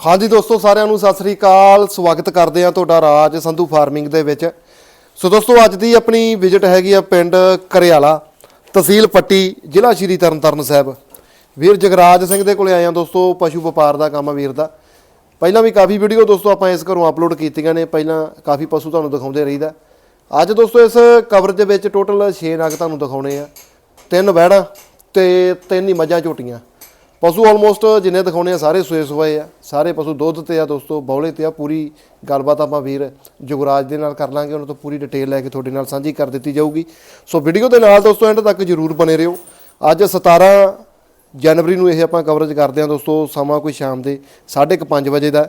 ਹਾਂਜੀ ਦੋਸਤੋ, ਸਾਰਿਆਂ ਨੂੰ ਸਤਿ ਸ੍ਰੀ ਅਕਾਲ। ਸਵਾਗਤ ਕਰਦੇ ਆ ਤੁਹਾਡਾ ਰਾਜ ਸੰਧੂ ਫਾਰਮਿੰਗ ਦੇ ਵਿੱਚ। ਸੋ ਦੋਸਤੋ, ਅੱਜ ਦੀ ਆਪਣੀ ਵਿਜ਼ਿਟ ਹੈਗੀ ਆ ਪਿੰਡ ਕਰਿਆਲਾ, ਤਹਿਸੀਲ ਪੱਟੀ, ਜ਼ਿਲ੍ਹਾ ਸ਼੍ਰੀ ਤਰਨਤਾਰਨ ਸਾਹਿਬ। ਵੀਰ ਜਗਰਾਜ ਸਿੰਘ ਦੇ ਕੋਲੇ ਆਏ ਆ ਦੋਸਤੋ, ਪਸ਼ੂ ਵਪਾਰ ਦਾ ਕੰਮ ਆ ਵੀਰ ਦਾ। ਪਹਿਲਾਂ ਵੀ ਕਾਫੀ ਵੀਡੀਓ ਦੋਸਤੋ, ਆਪਾਂ ਇਸ ਘਰੋਂ ਅਪਲੋਡ ਕੀਤੀਆਂ ਨੇ। ਪਹਿਲਾਂ ਕਾਫੀ ਪਸ਼ੂ ਤੁਹਾਨੂੰ ਦਿਖਾਉਂਦੇ ਰਹੀਦਾ। ਅੱਜ ਦੋਸਤੋ, ਇਸ ਕਵਰ ਦੇ ਵਿੱਚ ਟੋਟਲ 6 ਨਗ ਤੁਹਾਨੂੰ ਦਿਖਾਉਣੇ ਆ। ਤਿੰਨ ਵਹਿੜਾਂ ਤੇ ਤਿੰਨ ਹੀ ਮੱਝਾਂ ਝੋਟੀਆਂ। ਪਸ਼ੂ ਆਲਮੋਸਟ ਜਿੰਨੇ ਦਿਖਾਉਣੇ ਆ, ਸਾਰੇ ਸੂਏ ਸੂਏ ਆ। ਸਾਰੇ ਪਸ਼ੂ ਦੁੱਧ ਤੇ ਆ ਦੋਸਤੋ, ਬੌਲੇ ਤੇ ਆ, ਪੂਰੀ ਗੱਲਬਾਤ ਆਪਾਂ ਵੀਰ ਜੁਗਰਾਜ ਦੇ ਨਾਲ ਕਰ ਲਾਂਗੇ, ਉਹਨਾਂ ਤੋਂ ਪੂਰੀ ਡਿਟੇਲ ਲੈ ਕੇ ਤੁਹਾਡੇ ਨਾਲ ਸਾਂਝੀ ਕਰ ਦਿੱਤੀ ਜਾਊਗੀ। ਸੋ ਵੀਡੀਓ ਦੇ ਨਾਲ ਦੋਸਤੋ ਐਂਡ ਤੱਕ ਜਰੂਰ ਬਨੇ ਰਹੋ। ਅੱਜ 17 ਜਨਵਰੀ ਨੂੰ ਇਹ ਆਪਾਂ ਕਵਰੇਜ ਕਰਦੇ ਹਾਂ ਦੋਸਤੋ, ਸਮਾਂ ਕੋਈ ਸ਼ਾਮ ਦੇ 5:30 ਵਜੇ ਦਾ।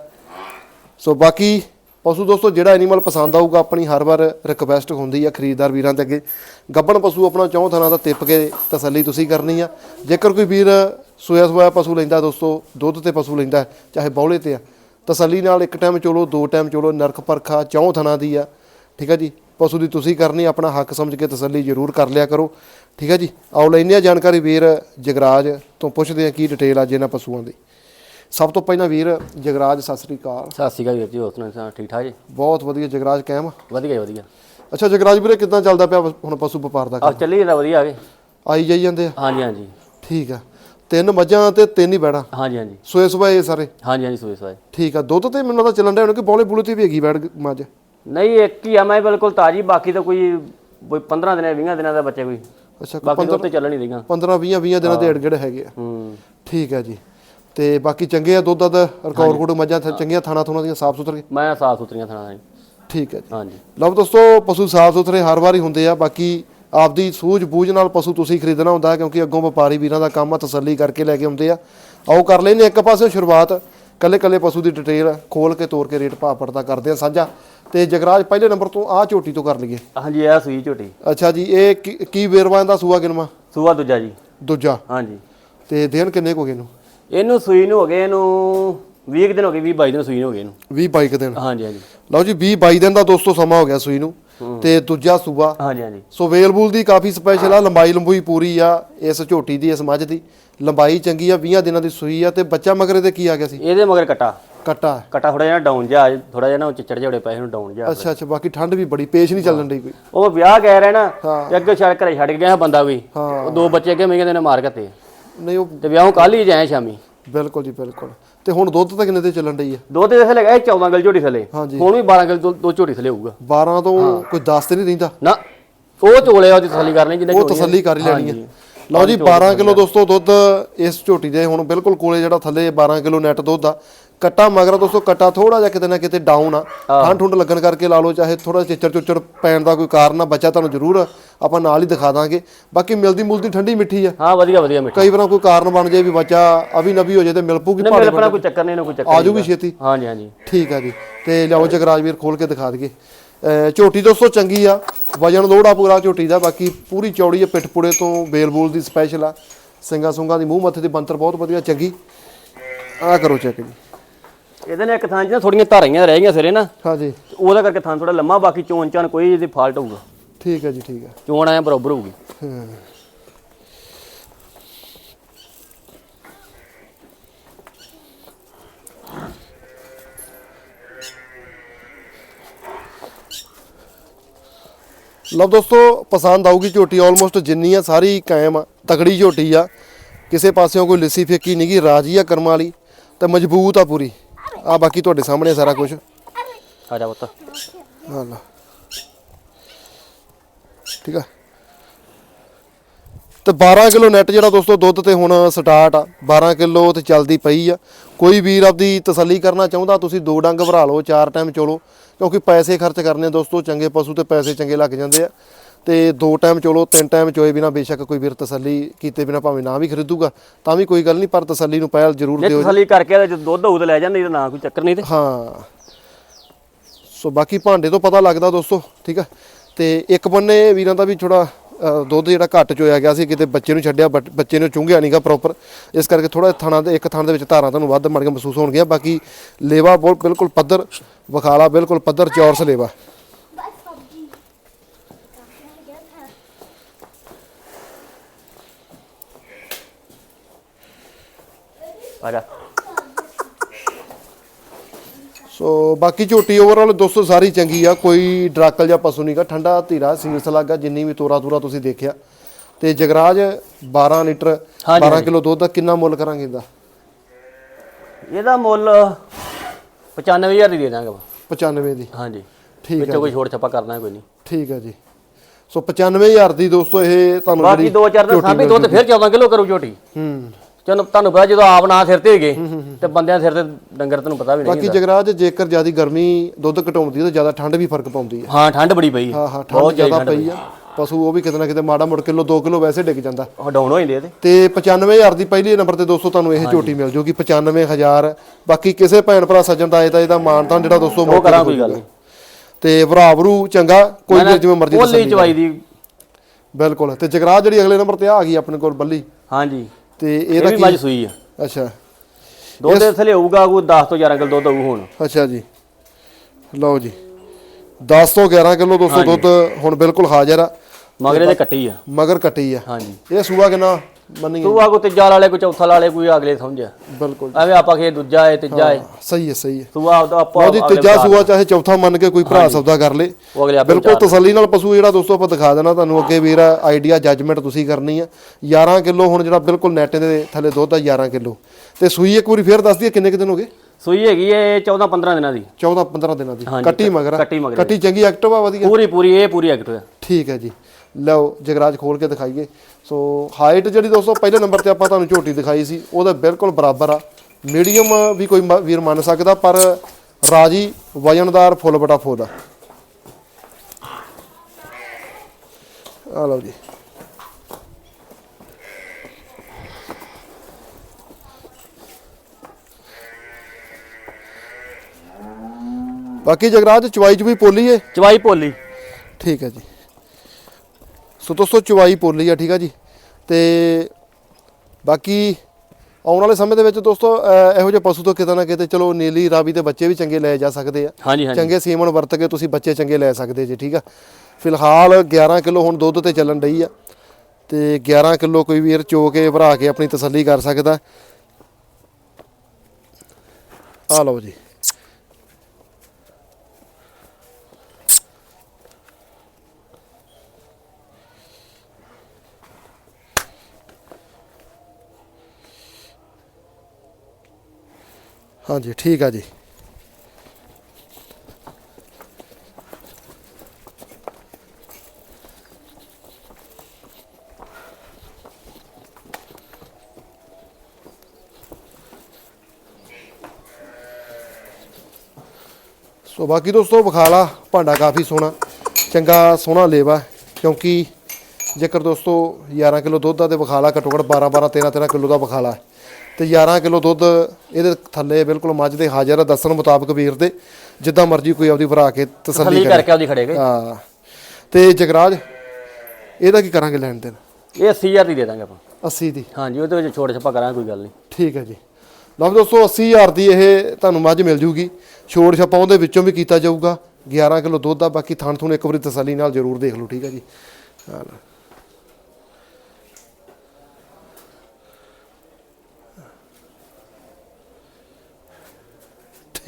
ਸੋ ਬਾਕੀ ਪਸ਼ੂ ਦੋਸਤੋ, ਜਿਹੜਾ ਐਨੀਮਲ ਪਸੰਦ ਆਊਗਾ, ਆਪਣੀ ਹਰ ਵਾਰ ਰਿਕਵੈਸਟ ਹੁੰਦੀ ਆ ਖਰੀਦਦਾਰ ਵੀਰਾਂ ਦੇ ਅੱਗੇ। ਗੱਬਣ ਪਸ਼ੂ ਆਪਣਾ ਚੌਂ ਥਾਂ ਦਾ ਤਿੱਪ ਕੇ ਤਸੱਲੀ ਤੁਸੀਂ ਕਰਨੀ ਆ। ਜੇਕਰ ਕੋਈ ਵੀਰ ਸੋਇਆ ਸੋਇਆ ਪਸ਼ੂ ਲੈਂਦਾ ਦੋਸਤੋ ਦੁੱਧ ਤੇ ਪਸ਼ੂ ਲੈਂਦਾ ਚਾਹੇ ਬੌਲੇ ਤੇ ਆ। ਤਸੱਲੀ ਨਾਲ ਇੱਕ ਟਾਈਮ ਚੋਲੋ ਦੋ ਟਾਈਮ ਚੋਲੋ ਨਰਕ ਪਰਖਾ ਚੌਂ ਥਾਂ ਦੀ ਆ। ਠੀਕ ਆ ਜੀ? ਪਸ਼ੂ ਦੀ ਤੁਸੀਂ ਕਰਨੀ ਆਪਣਾ ਹੱਕ ਸਮਝ ਕੇ ਤਸੱਲੀ ਜ਼ਰੂਰ ਕਰ ਲਿਆ ਕਰੋ। ਠੀਕ ਆ ਜੀ? ਆਓ ਲੈਂਦੇ ਆ ਜਾਣਕਾਰੀ ਵੀਰ ਜਗਰਾਜ ਤੋਂ ਪੁੱਛਦੇ ਆ ਕੀ ਡਿਟੇਲ ਆ ਇਹਨਾਂ ਪਸ਼ੂਆਂ ਦੀ। ਸਭ ਤੋਂ ਪਹਿਲਾਂ ਵੀਰ ਜਗਰਾਜ ਸਤਿ ਸ੍ਰੀ ਅਕਾਲ। ਸਤਿ ਸ਼੍ਰੀ ਅਕਾਲ ਵੀਰ ਜੀ ਹੋਰ ਸੁਣਾਓ ਠੀਕ ਠਾਕ ਜੀ? ਬਹੁਤ ਵਧੀਆ ਜਗਰਾਜ ਕਾਇਮ ਵਧੀਆ ਜੀ ਵਧੀਆ। ਅੱਛਾ ਜਗਰਾਜ ਵੀਰੇ ਕਿੱਦਾਂ ਚੱਲਦਾ ਪਿਆ ਹੁਣ ਪਸ਼ੂ ਵਪਾਰ ਦਾ ਆ ਚੱਲੀ ਜਾਂਦਾ ਵਧੀਆ ਆ ਗਏ ਆਈ ਜਾਈ ਜਾਂਦੇ ਆ? ਹਾਂਜੀ ਹਾਂਜੀ। ਠੀਕ ਆ। ਤਿੰਨ ਮੱਝਾਂ ਤੇ ਤਿੰਨ ਹੀ ਬੈੜਾ। ਹਾਂਜੀ ਹਾਂਜੀ। ਸੋਏ ਸੁਬਾਹ ਇਹ ਸਾਰੇ? ਹਾਂਜੀ ਹਾਂਜੀ ਸੋਏ ਸੋਏ ਠੀਕ ਆ ਦੁੱਧ ਤੇ ਮੈਨੂੰ ਤਾਂ ਚੱਲਣ ਡਿਆ ਹੋਣਾ ਕਿ ਬੌਲੇ ਬੁਲੇ ਤੇ ਵੀ ਹੈਗੀ ਬੈੜ ਮੱਝ। ਨਹੀਂ ਇੱਕ ਹੀ ਆ ਮੈਂ ਬਿਲਕੁਲ ਤਾਜੀ ਬਾਕੀ ਤਾਂ ਕੋਈ ਕੋਈ 15 ਦਿਨਾਂ 20 ਦਿਨਾਂ ਦਾ ਬੱਚੇ ਕੋਈ। ਅੱਛਾ ਬਾਕੀ ਤਾਂ ਉੱਤੇ ਚੱਲਣ ਹੀ ਦੇਗਾ। 15 20 20 ਦਿਨਾਂ ਦੇ ਏੜ ਹੈਗੇ ਆ। ਹੂੰ। ਠੀਕ ਆ ਜੀ। ਤੇ ਬਾਕੀ ਚੰਗੇ ਆ ਦੁੱਧ ਦਾ ਰਿਕਾਰਡ ਕੋਡ ਮੱਝਾਂ ਚੰਗੀਆਂ ਥਾਣਾ ਥੁਣਾ ਦੀਆਂ ਸਾਫ਼ ਸੁਥਰੇ ਮੈਂ ਸਾਫ਼ ਸੁਥਰੀਆਂ ਥਾਣਾ ਠੀਕ ਹੈ ਜੀ। ਹਾਂਜੀ। ਲਓ ਦੋਸਤੋ ਪਸ਼ੂ ਸਾਫ਼ ਸੁਥਰੇ ਹਰ ਵਾਰੀ ਹੁੰਦੇ ਆ ਬਾਕੀ ਆਪਦੀ ਸੂਝ ਬੂਝ ਨਾਲ ਪਸ਼ੂ ਤੁਸੀਂ ਖਰੀਦਣਾ ਹੁੰਦਾ ਕਿਉਂਕਿ ਅੱਗੋਂ ਵਪਾਰੀ ਵੀਰਾਂ ਦਾ ਕੰਮ ਆ ਤਸੱਲੀ ਕਰਕੇ ਲੈ ਕੇ ਆਉਂਦੇ ਆ। ਆਓ ਕਰ ਲੈਨੇ ਇੱਕ ਪਾਸੇ ਸ਼ੁਰੂਆਤ। ਕੱਲੇ ਕੱਲੇ ਪਸ਼ੂ ਦੀ ਡਿਟੇਲ ਖੋਲ ਕੇ ਤੋੜ ਕੇ ਰੇਟ ਭਾਅ ਪੜਦਾ ਕਰਦੇ ਆ ਸਾਂਝਾ। ਤੇ ਜਗਰਾਜ ਪਹਿਲੇ ਨੰਬਰ ਤੋਂ ਆਹ ਝੋਟੀ ਤੋਂ ਕਰ ਲਈਏ। ਹਾਂਜੀ ਇਹ ਸੂਈ ਝੋਟੀ। ਅੱਛਾ ਜੀ ਇਹ ਕੀ- ਕੀ ਵੇਰਵਾ ਦਾ ਸੂਆ ਕਿਨਮਾ ਸੂਆ ਦੂਜਾ ਜੀ। ਦੂਜਾ। ਹਾਂਜੀ। ਤੇ ਦਿਨ ਕਿੰਨੇ ਕੁ ਹੋ ਗਏ ਇਹਨੂੰ? ਇਹਨੂੰ ਸੂਈ ਨੂੰ ਹੋ ਗਏ ਇਹਨੂੰ 20 ਕੁ ਦਿਨ ਹੋ ਗਏ 20 22 ਦਿਨ ਸੂਈ ਨੂੰ ਹੋ ਗਏ ਇਹਨੂੰ। 20 22 ਕੁ ਦਿਨ। ਹਾਂਜੀ ਹਾਂਜੀ। ਲਓ ਜੀ 20 22 ਦਿਨ ਦਾ ਦੋਸਤੋ ਸਮਾਂ ਹੋ ਗਿਆ ਸੂਈ ਨੂੰ। ਤੇ ਦੂਜਾ ਸੂਆ। ਹਾਂਜੀ ਹਾਂਜੀ। ਸੋ ਵੇਲਬੂਲ ਦੀ ਕਾਫੀ ਸਪੈਸ਼ਲ ਆ ਲੰਬਾਈ ਲੰਬੂਈ ਪੂਰੀ ਆ ਇਸ ਝੋਟੀ ਦੀ ਇਸ ਮੱਝ ਦੀ। ਲੰਬਾਈ ਚੰਗੀ ਆ 20 ਦਿਨਾਂ ਦੀ ਸੂਈ ਆ ਤੇ ਬੱਚਾ ਮਗਰੇ ਤੇ ਕੀ ਆ ਗਿਆ ਸੀ? ਇਹਦੇ ਮਗਰ ਕਟਾ। ਕੱਟਾ। ਕਟਾ ਥੋੜਾ ਜਿਹਾ ਡਾਊਨ ਜਿਹਾ ਥੋੜਾ ਜਿਹਾ ਨਾ ਚਿੱਚੜ ਜਿਹੇ ਪਏ ਇਹਨੂੰ ਡਾਊਨ ਜਿਹਾ ਅੱਛਾ ਅੱਛਾ ਬਾਕੀ ਠੰਡ ਵੀ ਬੜੀ ਪੇਸ਼ ਨਹੀਂ ਚੱਲਣ ਡਈ ਕੋਈ। ਉਹ ਵਿਆਹ ਕਹਿ ਰਿਹਾ ਨਾ ਤੇ ਅੱਗੇ ਛੱਡ ਘਰੇ ਛੱਡ ਗਿਆ ਬੰਦਾ ਵੀ। ਹਾਂ। ਉਹ ਦੋ ਬੱਚੇ ਅੱਗੇ ਮੈਂ ਕਹਿੰਦੇ ਨੇ ਮਾਰ ਕੇ ਤੇ ਨਹੀਂ ਉਹ ਤੇ ਵਿਆਹੋਂ ਕੱਲ ਹੀ ਜਾਏ ਸ਼ਾਮੀ। ਬਿਲਕੁਲ ਜੀ ਬਿਲਕੁਲ। ਤੇ ਹੁਣ ਦੁੱਧ ਤਾਂ ਕਿੰਨੇ ਤੇ ਚੱਲਣ ਡਈ ਆ? ਦੋ ਤੇ ਥੱਲੇ ਗਏ 14 ਗਲ ਝੋਟੀ ਥੱਲੇ। ਹਾਂਜੀ। ਹੁਣ ਵੀ 12 ਗਲ ਦੋ ਦੋ ਝੋਟੀ ਥੱਲੇ ਹੋਊਗਾ। 12 ਤੋਂ ਕੋਈ 10 ਤੇ ਨਹੀਂ ਰਹਿੰਦਾ ਨਾ ਉਹ ਚੋਲੇ ਉਹਦੀ ਤਸੱਲੀ ਕਰਨੀ ਜਿੰਨੇ ਉਹ ਤਸੱਲੀ ਕਰ ਹੀ ਲੈਣੀ ਆ। ਲਓ ਜੀ 12 ਕਿਲੋ ਦੋਸਤੋ ਦੁੱਧ ਇਸ ਝੋਟੀ ਦੇ ਹੁਣ ਬਿਲਕੁਲ ਕੋਲੇ ਜਿਹੜਾ ਥੱਲੇ 12 ਕਿਲੋ ਨੈਟ ਦੁੱਧ ਆ ਕੱਟਾ ਮਗਰ ਦੋਸਤੋ ਕੱਟਾ ਥੋੜਾ ਜਿਹਾ ਕਿਤੇ ਨਾ ਕਿਤੇ ਡਾਊਨ ਆ। ਠੰਡ ਠੁੰਡ ਲੱਗਣ ਕਰਕੇ ਲਾ ਲਓ ਚਾਹੇ ਥੋੜਾ ਚਿੱਚੜ ਚੁੱਚੜ ਪੈਣ ਦਾ ਕੋਈ ਕਾਰਨ ਆ ਬੱਚਾ ਤੁਹਾਨੂੰ ਜ਼ਰੂਰ ਆਪਾਂ ਨਾਲ ਹੀ ਦਿਖਾ ਦਾਂਗੇ। ਬਾਕੀ ਮਿਲਦੀ ਮੁਲਦੀ ਠੰਡੀ ਮਿੱਠੀ ਆ। ਹਾਂ ਵਧੀਆ ਵਧੀਆ ਮਿੱਠਾ। ਕਈ ਵਾਰ ਕੋਈ ਕਾਰਨ ਬਣ ਜਾਏ ਵੀ ਬੱਚਾ ਅਵੀ ਨਵੀ ਹੋ ਜਾਏ ਤੇ ਮਿਲ ਪੂਗੀ ਮੇਰੇ ਆਪਣਾ ਕੋਈ ਚੱਕਰ ਨਹੀਂ ਨਾ ਕੋਈ ਚੱਕਰ ਆ ਜੂਗੀ ਛੇਤੀ। ਹਾਂਜੀ ਹਾਂਜੀ। ਠੀਕ ਆ ਜੀ। ਤੇ ਲਿਆਓ ਜਗਰਾਜ ਵੀਰ ਖੋਲ ਕੇ ਦਿਖਾ ਦਈਏ। ਝੋਟੀ ਦੋਸਤੋ ਚੰਗੀ ਆ। ਵਜਨ ਲੋੜਾ ਪੂਰਾ ਝੋਟੀ ਦਾ ਬਾਕੀ ਪੂਰੀ ਚੌੜੀ ਆ ਪਿੱਠ ਪੁੜੇ ਤੋਂ ਬੇਲ ਬੂਲ ਦੀ ਸਪੈਸ਼ਲ ਆ। ਸਿੰਗਾ ਸੁੰਗਾ ਦੀ ਮੂੰਹ ਮੱਥੇ ਦੀ ਬੰਤਰ ਬਹੁਤ ਵਧੀਆ ਚੰਗੀ। ਆ ਕਰੋ ਚੈੱਕ ਜੀ। ਇਹਦੇ ਨਾਲ ਇੱਕ ਥਾਂ 'ਚ ਥੋੜੀਆਂ ਧਾਰੀਆਂ ਰਹਿ ਗਈਆਂ ਸਿਰੇ ਨਾ ਹਾਂਜੀ। ਉਹਦਾ ਕਰਕੇ ਥਾਂ ਥੋੜਾ ਲੰਮਾ ਬਾਕੀ ਚੋਣ ਚਾਨ ਕੋਈ ਇਹਦੀ ਫਾਲਟ ਹੋਊਗਾ। ਠੀਕ ਹੈ ਜੀ ਠੀਕ ਹੈ। ਚੋਣ ਆਇਆ ਬਰਾਬਰ ਹੋਊਗੀ। ਹਾਂ। ਲਓ ਦੋਸਤੋ ਪਸੰਦ ਆਊਗੀ ਝੋਟੀ ਆਲਮੋਸਟ ਜਿੰਨੀ ਆ ਸਾਰੀ ਕਾਇਮ ਆ ਤਕੜੀ ਝੋਟੀ ਆ। ਕਿਸੇ ਪਾਸਿਓਂ ਕੋਈ ਲਿੱਸੀ ਫੇਕੀ ਨਹੀਂਗੀ ਰਾਜੀ ਆ ਕਰਮਾਂ ਵਾਲੀ ਤੇ ਮਜ਼ਬੂਤ ਆ ਪੂਰੀ। ਆ ਬਾਕੀ ਤੁਹਾਡੇ ਸਾਹਮਣੇ ਸਾਰਾ ਕੁਝ ਆ ਜਾ ਪੁੱਤ। ਆ ਲਾ। ਠੀਕ ਆ। ਤੇ 12 ਕਿਲੋ ਨੈਟ ਜਿਹੜਾ ਦੋਸਤੋ ਦੁੱਧ ਤੇ ਹੁਣ ਸਟਾਰਟ ਆ। 12 ਕਿਲੋ ਤੇ ਚੱਲਦੀ ਪਈ ਆ। ਕੋਈ ਵੀਰ ਆਪਦੀ ਤਸੱਲੀ ਕਰਨਾ ਚਾਹੁੰਦਾ ਤੁਸੀਂ ਦੋ ਡੰਗ ਭਰਾ ਲਓ ਚਾਰ ਟਾਈਮ ਚੋਲੋ। ਕਿਉਂਕਿ ਪੈਸੇ ਖਰਚ ਕਰਨੇ ਦੋਸਤੋ ਚੰਗੇ ਪਸ਼ੂ ਤੇ ਪੈਸੇ ਚੰਗੇ ਲੱਗ ਜਾਂਦੇ ਆ। ਤੇ ਦੋ ਟਾਈਮ ਚੋਲੋ ਤਿੰਨ ਟਾਈਮ ਚੋਏ ਬਿਨਾ ਬੇਸ਼ੱਕ ਕੋਈ ਵੀਰ ਤਸੱਲੀ ਕੀਤੇ ਬਿਨਾ ਭਾਵੇਂ ਨਾ ਵੀ ਖਰੀਦੂਗਾ ਤਾਂ ਵੀ ਕੋਈ ਗੱਲ ਨਹੀਂ ਪਰ ਤਸੱਲੀ ਨੂੰ ਪਹਿਲ ਜ਼ਰੂਰ ਦਿਓ ਤਸੱਲੀ ਕਰਕੇ ਜਦੋਂ ਦੁੱਧ ਹੋਊ ਤੇ ਲੈ ਜਾਂਦੇ ਇਹਦਾ ਨਾ ਕੋਈ ਚੱਕਰ ਨਹੀਂ ਤੇ। ਹਾਂ। ਸੋ ਬਾਕੀ ਭਾਂਡੇ ਤੋਂ ਪਤਾ ਲੱਗਦਾ ਦੋਸਤੋ ਠੀਕ ਆ? ਤੇ ਇੱਕ ਬੰਨੇ ਵੀਰਾਂ ਦਾ ਵੀ ਥੋੜਾ ਦੁੱਧ ਜਿਹੜਾ ਘੱਟ ਚੋਇਆ ਗਿਆ ਸੀ ਕਿਤੇ ਬੱਚੇ ਨੂੰ ਛੱਡਿਆ ਬੱਚੇ ਨੂੰ ਚੁੰਘਿਆ ਨਹੀਂਗਾ ਪ੍ਰੋਪਰ ਇਸ ਕਰਕੇ ਥੋੜਾ ਥਾਣਾ ਦੇ ਇੱਕ ਥਾਂ ਦੇ ਵਿੱਚ ਧਾਰਾਂ ਤੁਹਾਨੂੰ ਵੱਧ ਮੜ ਕੇ ਮਹਿਸੂਸ ਹੋਣਗੀਆਂ। ਬਾਕੀ ਲੇਵਾ ਬਿਲਕੁਲ ਪੱਧਰ ਵਿਖਾਲਾ ਬਿਲਕੁਲ ਪੱਧਰ ਚੌਰਸ ਲੇਵਾ। ਆ ਜਾ ਸੋ ਬਾਕੀ ਝੋਟੀ ਓਵਰਆਲ ਦੋਸਤੋ ਸਾਰੀ ਚੰਗੀ ਆ ਕੋਈ ਡਰਾਕਲ ਜਾਂ ਪਸ਼ੂ ਨਹੀਂਗਾ ਠੰਡਾ ਧੀਰਾ ਸੀਰਸ ਲੱਗਾ ਜਿੰਨੀ ਵੀ ਤੋਰਾ ਤੂਰਾ ਤੁਸੀਂ ਦੇਖਿਆ। ਤੇ ਜਗਰਾਜ 12 ਲੀਟਰ ਹਾਂਜੀ, 12 ਕਿਲੋ ਦੁੱਧ ਦਾ ਕਿੰਨਾ ਮੁੱਲ ਕਰਾਂਗੇ ਇਹਦਾ? ਇਹਦਾ ਮੁੱਲ 95000 ਦੀ ਦੇ ਦਾਂਗੇ 95 ਦੀ। ਹਾਂਜੀ। ਠੀਕ ਵਿੱਚੋਂ ਕੋਈ ਛੋੜ ਛੱਪਾ ਕਰਨਾ ਕੋਈ ਨਹੀਂ। ਠੀਕ ਹੈ ਜੀ। ਸੋ 95000 ਦੀ ਦੋਸਤੋ ਇਹ ਤੁਹਾਨੂੰ ਬਾਕੀ ਦੋ ਚਾਰ ਦਿਨ ਸਾਂਭੀ ਦੁੱਧ ਫਿਰ 14 ਕਿਲੋ ਕਰੂ ਝੋਟੀ। ਹੂੰ। ਚਲੋ ਤੁਹਾਨੂੰ ਪਤਾ ਜਦੋਂ ਆਪ ਨਾ ਸਿਰ ਤੇ ਹੈਗੇ ਤੇ ਬੰਦਿਆਂ ਸਿਰ ਤੇ ਡੰਗਰ ਤੈਨੂੰ ਪਤਾ ਵੀ ਨਹੀਂ ਬਾਕੀ ਜਗਰਾਜ ਜੇਕਰ ਜਿਆਦੀ ਗਰਮੀ ਦੁੱਧ ਘਟਾਉਂਦੀ ਹੈ ਤਾਂ ਜ਼ਿਆਦਾ ਠੰਡ ਵੀ ਫ਼ਰਕ ਪਾਉਂਦੀ ਹੈ। ਹਾਂ ਠੰਡ ਬੜੀ ਪਈ ਹਾਂ। ਹਾਂ ਠੰਡ ਜ਼ਿਆਦਾ ਪਈ ਆ। ਪਸ਼ੂ ਉਹ ਵੀ ਕਿਤੇ ਨਾ ਕਿਤੇ ਮਾੜਾ ਮੁੜ ਕਿਲੋ 2 ਕਿਲੋ ਵੈਸੇ ਡਿੱਗ ਜਾਂਦਾ। ਉਹ ਡਾਊਨ ਹੋ ਜਾਂਦੇ ਇਹਦੇ ਤੇ। 95000 ਦੀ ਪਹਿਲੀ ਨੰਬਰ ਤੇ ਦੋਸਤੋ ਤੁਹਾਨੂੰ ਇਹ ਝੋਟੀ ਮਿਲ ਜੂਗੀ 95000 ਬਾਕੀ ਕਿਸੇ ਭੈਣ ਭਰਾ ਸੱਜਣ ਦਾ ਆਏ ਤਾਂ ਇਹਦਾ ਮਾਨਤਾਨ ਜਿਹੜਾ ਦੋਸਤੋ ਉਹ ਕਰਾਂ ਤੇ ਕੋਈ ਗੱਲ ਤੇ ਭਰਾਵਰੂ ਚੰਗਾ ਕੋਈ ਵੀ ਜਿਵੇਂ ਮਰਜ਼ੀ ਚਵਾਈ ਦੀ। ਬਿਲਕੁਲ। ਤੇ ਜਗਰਾਜ ਜਿਹੜੀ ਅਗਲੇ ਨੰਬਰ ਤੇ ਆ ਗਈ ਆਪਣੇ ਕੋਲ ਬੱਲੀ। ਹਾਂਜੀ। ਤੇ ਇਹ ਇਹਦਾ ਵੀ ਕੀ? ਮੱਝ ਸੂਈ ਆ। ਅੱਛਾ। ਦੁੱਧ ਦੇ ਥਲੇ ਹੋਊਗਾ ਕੋਈ 10 ਤੋਂ 11 ਕਿਲੋ ਦੁੱਧ ਹੁਣ। ਅੱਛਾ ਜੀ। ਲਓ ਜੀ। 10 ਤੋਂ 11 ਕਿਲੋ ਦੋਸਤੋ ਦੁੱਧ ਹੁਣ ਬਿਲਕੁਲ ਹਾਜ਼ਰ ਆ। ਮਗਰੇ ਦੇ ਕੱਟੀ ਆ। ਮਗਰ ਕੱਟੀ ਆ। ਹਾਂਜੀ। ਇਹ ਸੂਆ ਕਿੰਨਾ? ਮੰਨੀਏ। ਤੂੰ ਆ ਕੋ ਤੀਜਾ ਵਾਲੇ ਕੋਈ ਚੌਥਾ ਵਾਲੇ ਕੋਈ ਅਗਲੇ ਸਮਝਿਆ ਬਿਲਕੁਲ। ਐਵੇਂ ਆਪਾਂ ਕਿ ਦੂਜਾ ਹੈ ਤੀਜਾ ਹੈ ਸਹੀ ਹੈ ਸਹੀ ਹੈ ਤੂੰ ਆਪਾਂ ਲਓ ਜੀ ਤੀਜਾ ਸੂਆ ਚਾਹੇ ਚੌਥਾ ਮੰਨ ਕੇ ਕੋਈ ਭਰਾ ਸੌਦਾ ਕਰ ਲੇ। ਉਹ ਅਗਲੇ ਆਪੇ ਬਿਲਕੁਲ ਤਸੱਲੀ ਨਾਲ ਪਸ਼ੂ ਜਿਹੜਾ ਦੋਸਤੋ ਆਪਾਂ ਦਿਖਾ ਦੇਣਾ ਤੁਹਾਨੂੰ ਅੱਗੇ ਵੀਰ ਆਈਡੀਆ ਜੱਜਮੈਂਟ ਤੁਸੀਂ ਕਰਨੀ ਆ। 11 ਕਿਲੋ ਹੁਣ ਜਿਹੜਾ ਬਿਲਕੁਲ ਨੈਟ ਦੇ ਥੱਲੇ ਦੁੱਧ ਆ 11 ਕਿਲੋ। ਤੇ ਸੂਈ ਇੱਕ ਵਾਰੀ ਫੇਰ ਦੱਸ ਦਈਏ ਕਿੰਨੇ ਕੁ ਦਿਨ ਹੋ ਗਏ? ਸੂਈ ਹੈਗੀ ਏ 14 15 ਦਿਨਾਂ ਦੀ। 14 15 ਦਿਨਾਂ ਦੀ। ਕੱਟੀ ਮਗਰ ਆ। ਕੱਟੀ ਚੰਗੀ ਐਕਟਿਵ ਆ ਵਧੀਆ। ਪੂਰੀ ਪੂਰੀ ਇਹ ਪੂਰੀ ਐਕਟ ਹੈ ਠੀਕ ਹੈ ਜੀ। ਲਓ ਜਗਰਾਜ ਖੋਲ ਕੇ ਦਿਖਾਈਏ। ਸੋ ਹਾਈਟ ਜਿਹੜੀ ਦੋਸਤੋ ਪਹਿਲੇ ਨੰਬਰ ਤੇ ਆਪਾਂ ਤੁਹਾਨੂੰ ਝੋਟੀ ਦਿਖਾਈ ਸੀ ਉਹਦਾ ਬਿਲਕੁਲ ਬਰਾਬਰ ਆ। ਮੀਡੀਅਮ ਵੀ ਕੋਈ ਵੀਰ ਮੰਨ ਸਕਦਾ ਪਰ ਰਾਜੀ ਵਜਨਦਾਰ ਫੁੱਲ ਬਟਾ ਫੁੱਲ ਆ। ਆ ਲਓ ਜੀ। ਬਾਕੀ ਜਗਰਾਜ ਚਵਾਈ ਚ ਵੀ ਪੋਲੀ ਏ? ਚਵਾਈ ਪੋਲੀ। ਠੀਕ ਹੈ ਜੀ। ਸੋ ਦੋਸਤੋ ਚੁਵਾਈ ਪੋਲੀ ਆ ਠੀਕ ਆ ਜੀ। ਤੇ ਬਾਕੀ ਆਉਣ ਵਾਲੇ ਸਮੇਂ ਦੇ ਵਿੱਚ ਦੋਸਤੋ ਇਹੋ ਜਿਹੇ ਪਸ਼ੂ ਤੋਂ ਕਿਤੇ ਨਾ ਕਿਤੇ ਚਲੋ ਨੀਲੀ ਰਾਵੀ ਦੇ ਬੱਚੇ ਵੀ ਚੰਗੇ ਲਏ ਜਾ ਸਕਦੇ ਆ। ਚੰਗੇ ਸੀਮਨ ਵਰਤ ਕੇ ਤੁਸੀਂ ਬੱਚੇ ਚੰਗੇ ਲੈ ਸਕਦੇ ਜੀ ਠੀਕ ਆ। ਫਿਲਹਾਲ 11 ਕਿਲੋ ਹੁਣ ਦੁੱਧ ਤੇ ਚੱਲਣ ਡਈ ਆ। ਤੇ 11 ਕਿਲੋ ਕੋਈ ਵੀਰ ਚੋ ਕੇ ਭਰਾ ਕੇ ਆਪਣੀ ਤਸੱਲੀ ਕਰ ਸਕਦਾ। ਆ ਲਓ ਜੀ। ਹਾਂਜੀ, ਠੀਕ ਆ ਜੀ। ਸੋ ਬਾਕੀ ਦੋਸਤੋ ਬਖਾਲਾ ਭਾਂਡਾ ਕਾਫੀ ਸੋਹਣਾ, ਚੰਗਾ ਸੋਹਣਾ ਲੇਵਾ ਕਿਉਂਕਿ ਜੇਕਰ ਦੋਸਤੋ 11 ਕਿਲੋ ਦੁੱਧ ਦਾ ਤੇ ਬਖਾਲਾ ਘੱਟੋ ਘੱਟ 12 12 13 13 ਕਿਲੋ ਦਾ ਬਖਾਲਾ ਹੈ। ਤੇ 11 ਕਿਲੋ ਦੁੱਧ ਇਹਦੇ ਥੱਲੇ ਬਿਲਕੁਲ ਮੱਝ ਦੇ ਹਾਜ਼ਰ ਆ ਦੱਸਣ ਮੁਤਾਬਕ ਵੀਰ ਦੇ ਜਿੱਦਾਂ ਮਰਜ਼ੀ ਕੋਈ ਆਪਦੀ ਭਰਾ ਕੇ ਤਸੱਲੀ ਕਰਕੇ ਉਹਦੀ ਖੜੇ ਗਏ। ਹਾਂ। ਤੇ ਜਗਰਾਜ ਇਹਦਾ ਕੀ ਕਰਾਂਗੇ ਲੈਣ ਦੇਣ? ਇਹ 80000 ਦੀ ਦੇ ਦਾਂਗੇ ਆਪਾਂ। 80 ਦੀ। ਹਾਂਜੀ ਉਹਦੇ ਵਿੱਚ ਛੋੜ ਛੱਪਾ ਕਰਾਂਗੇ ਕੋਈ ਗੱਲ ਨਹੀਂ। ਠੀਕ ਹੈ ਜੀ। ਲਓ ਦੋਸਤੋ 80000 ਦੀ ਇਹ ਤੁਹਾਨੂੰ ਮੱਝ ਮਿਲ ਜੂਗੀ। ਛੋੜ ਛਪਾ ਉਹਦੇ ਵਿੱਚੋਂ ਵੀ ਕੀਤਾ ਜਾਊਗਾ। 11 ਕਿਲੋ ਦੁੱਧ ਆ ਬਾਕੀ ਥਣ ਥੁਣ ਇੱਕ ਵਾਰੀ ਤਸੱਲੀ ਨਾਲ ਜ਼ਰੂਰ ਦੇਖ ਲਓ ਠੀਕ ਹੈ ਜੀ। ਹਾਂ।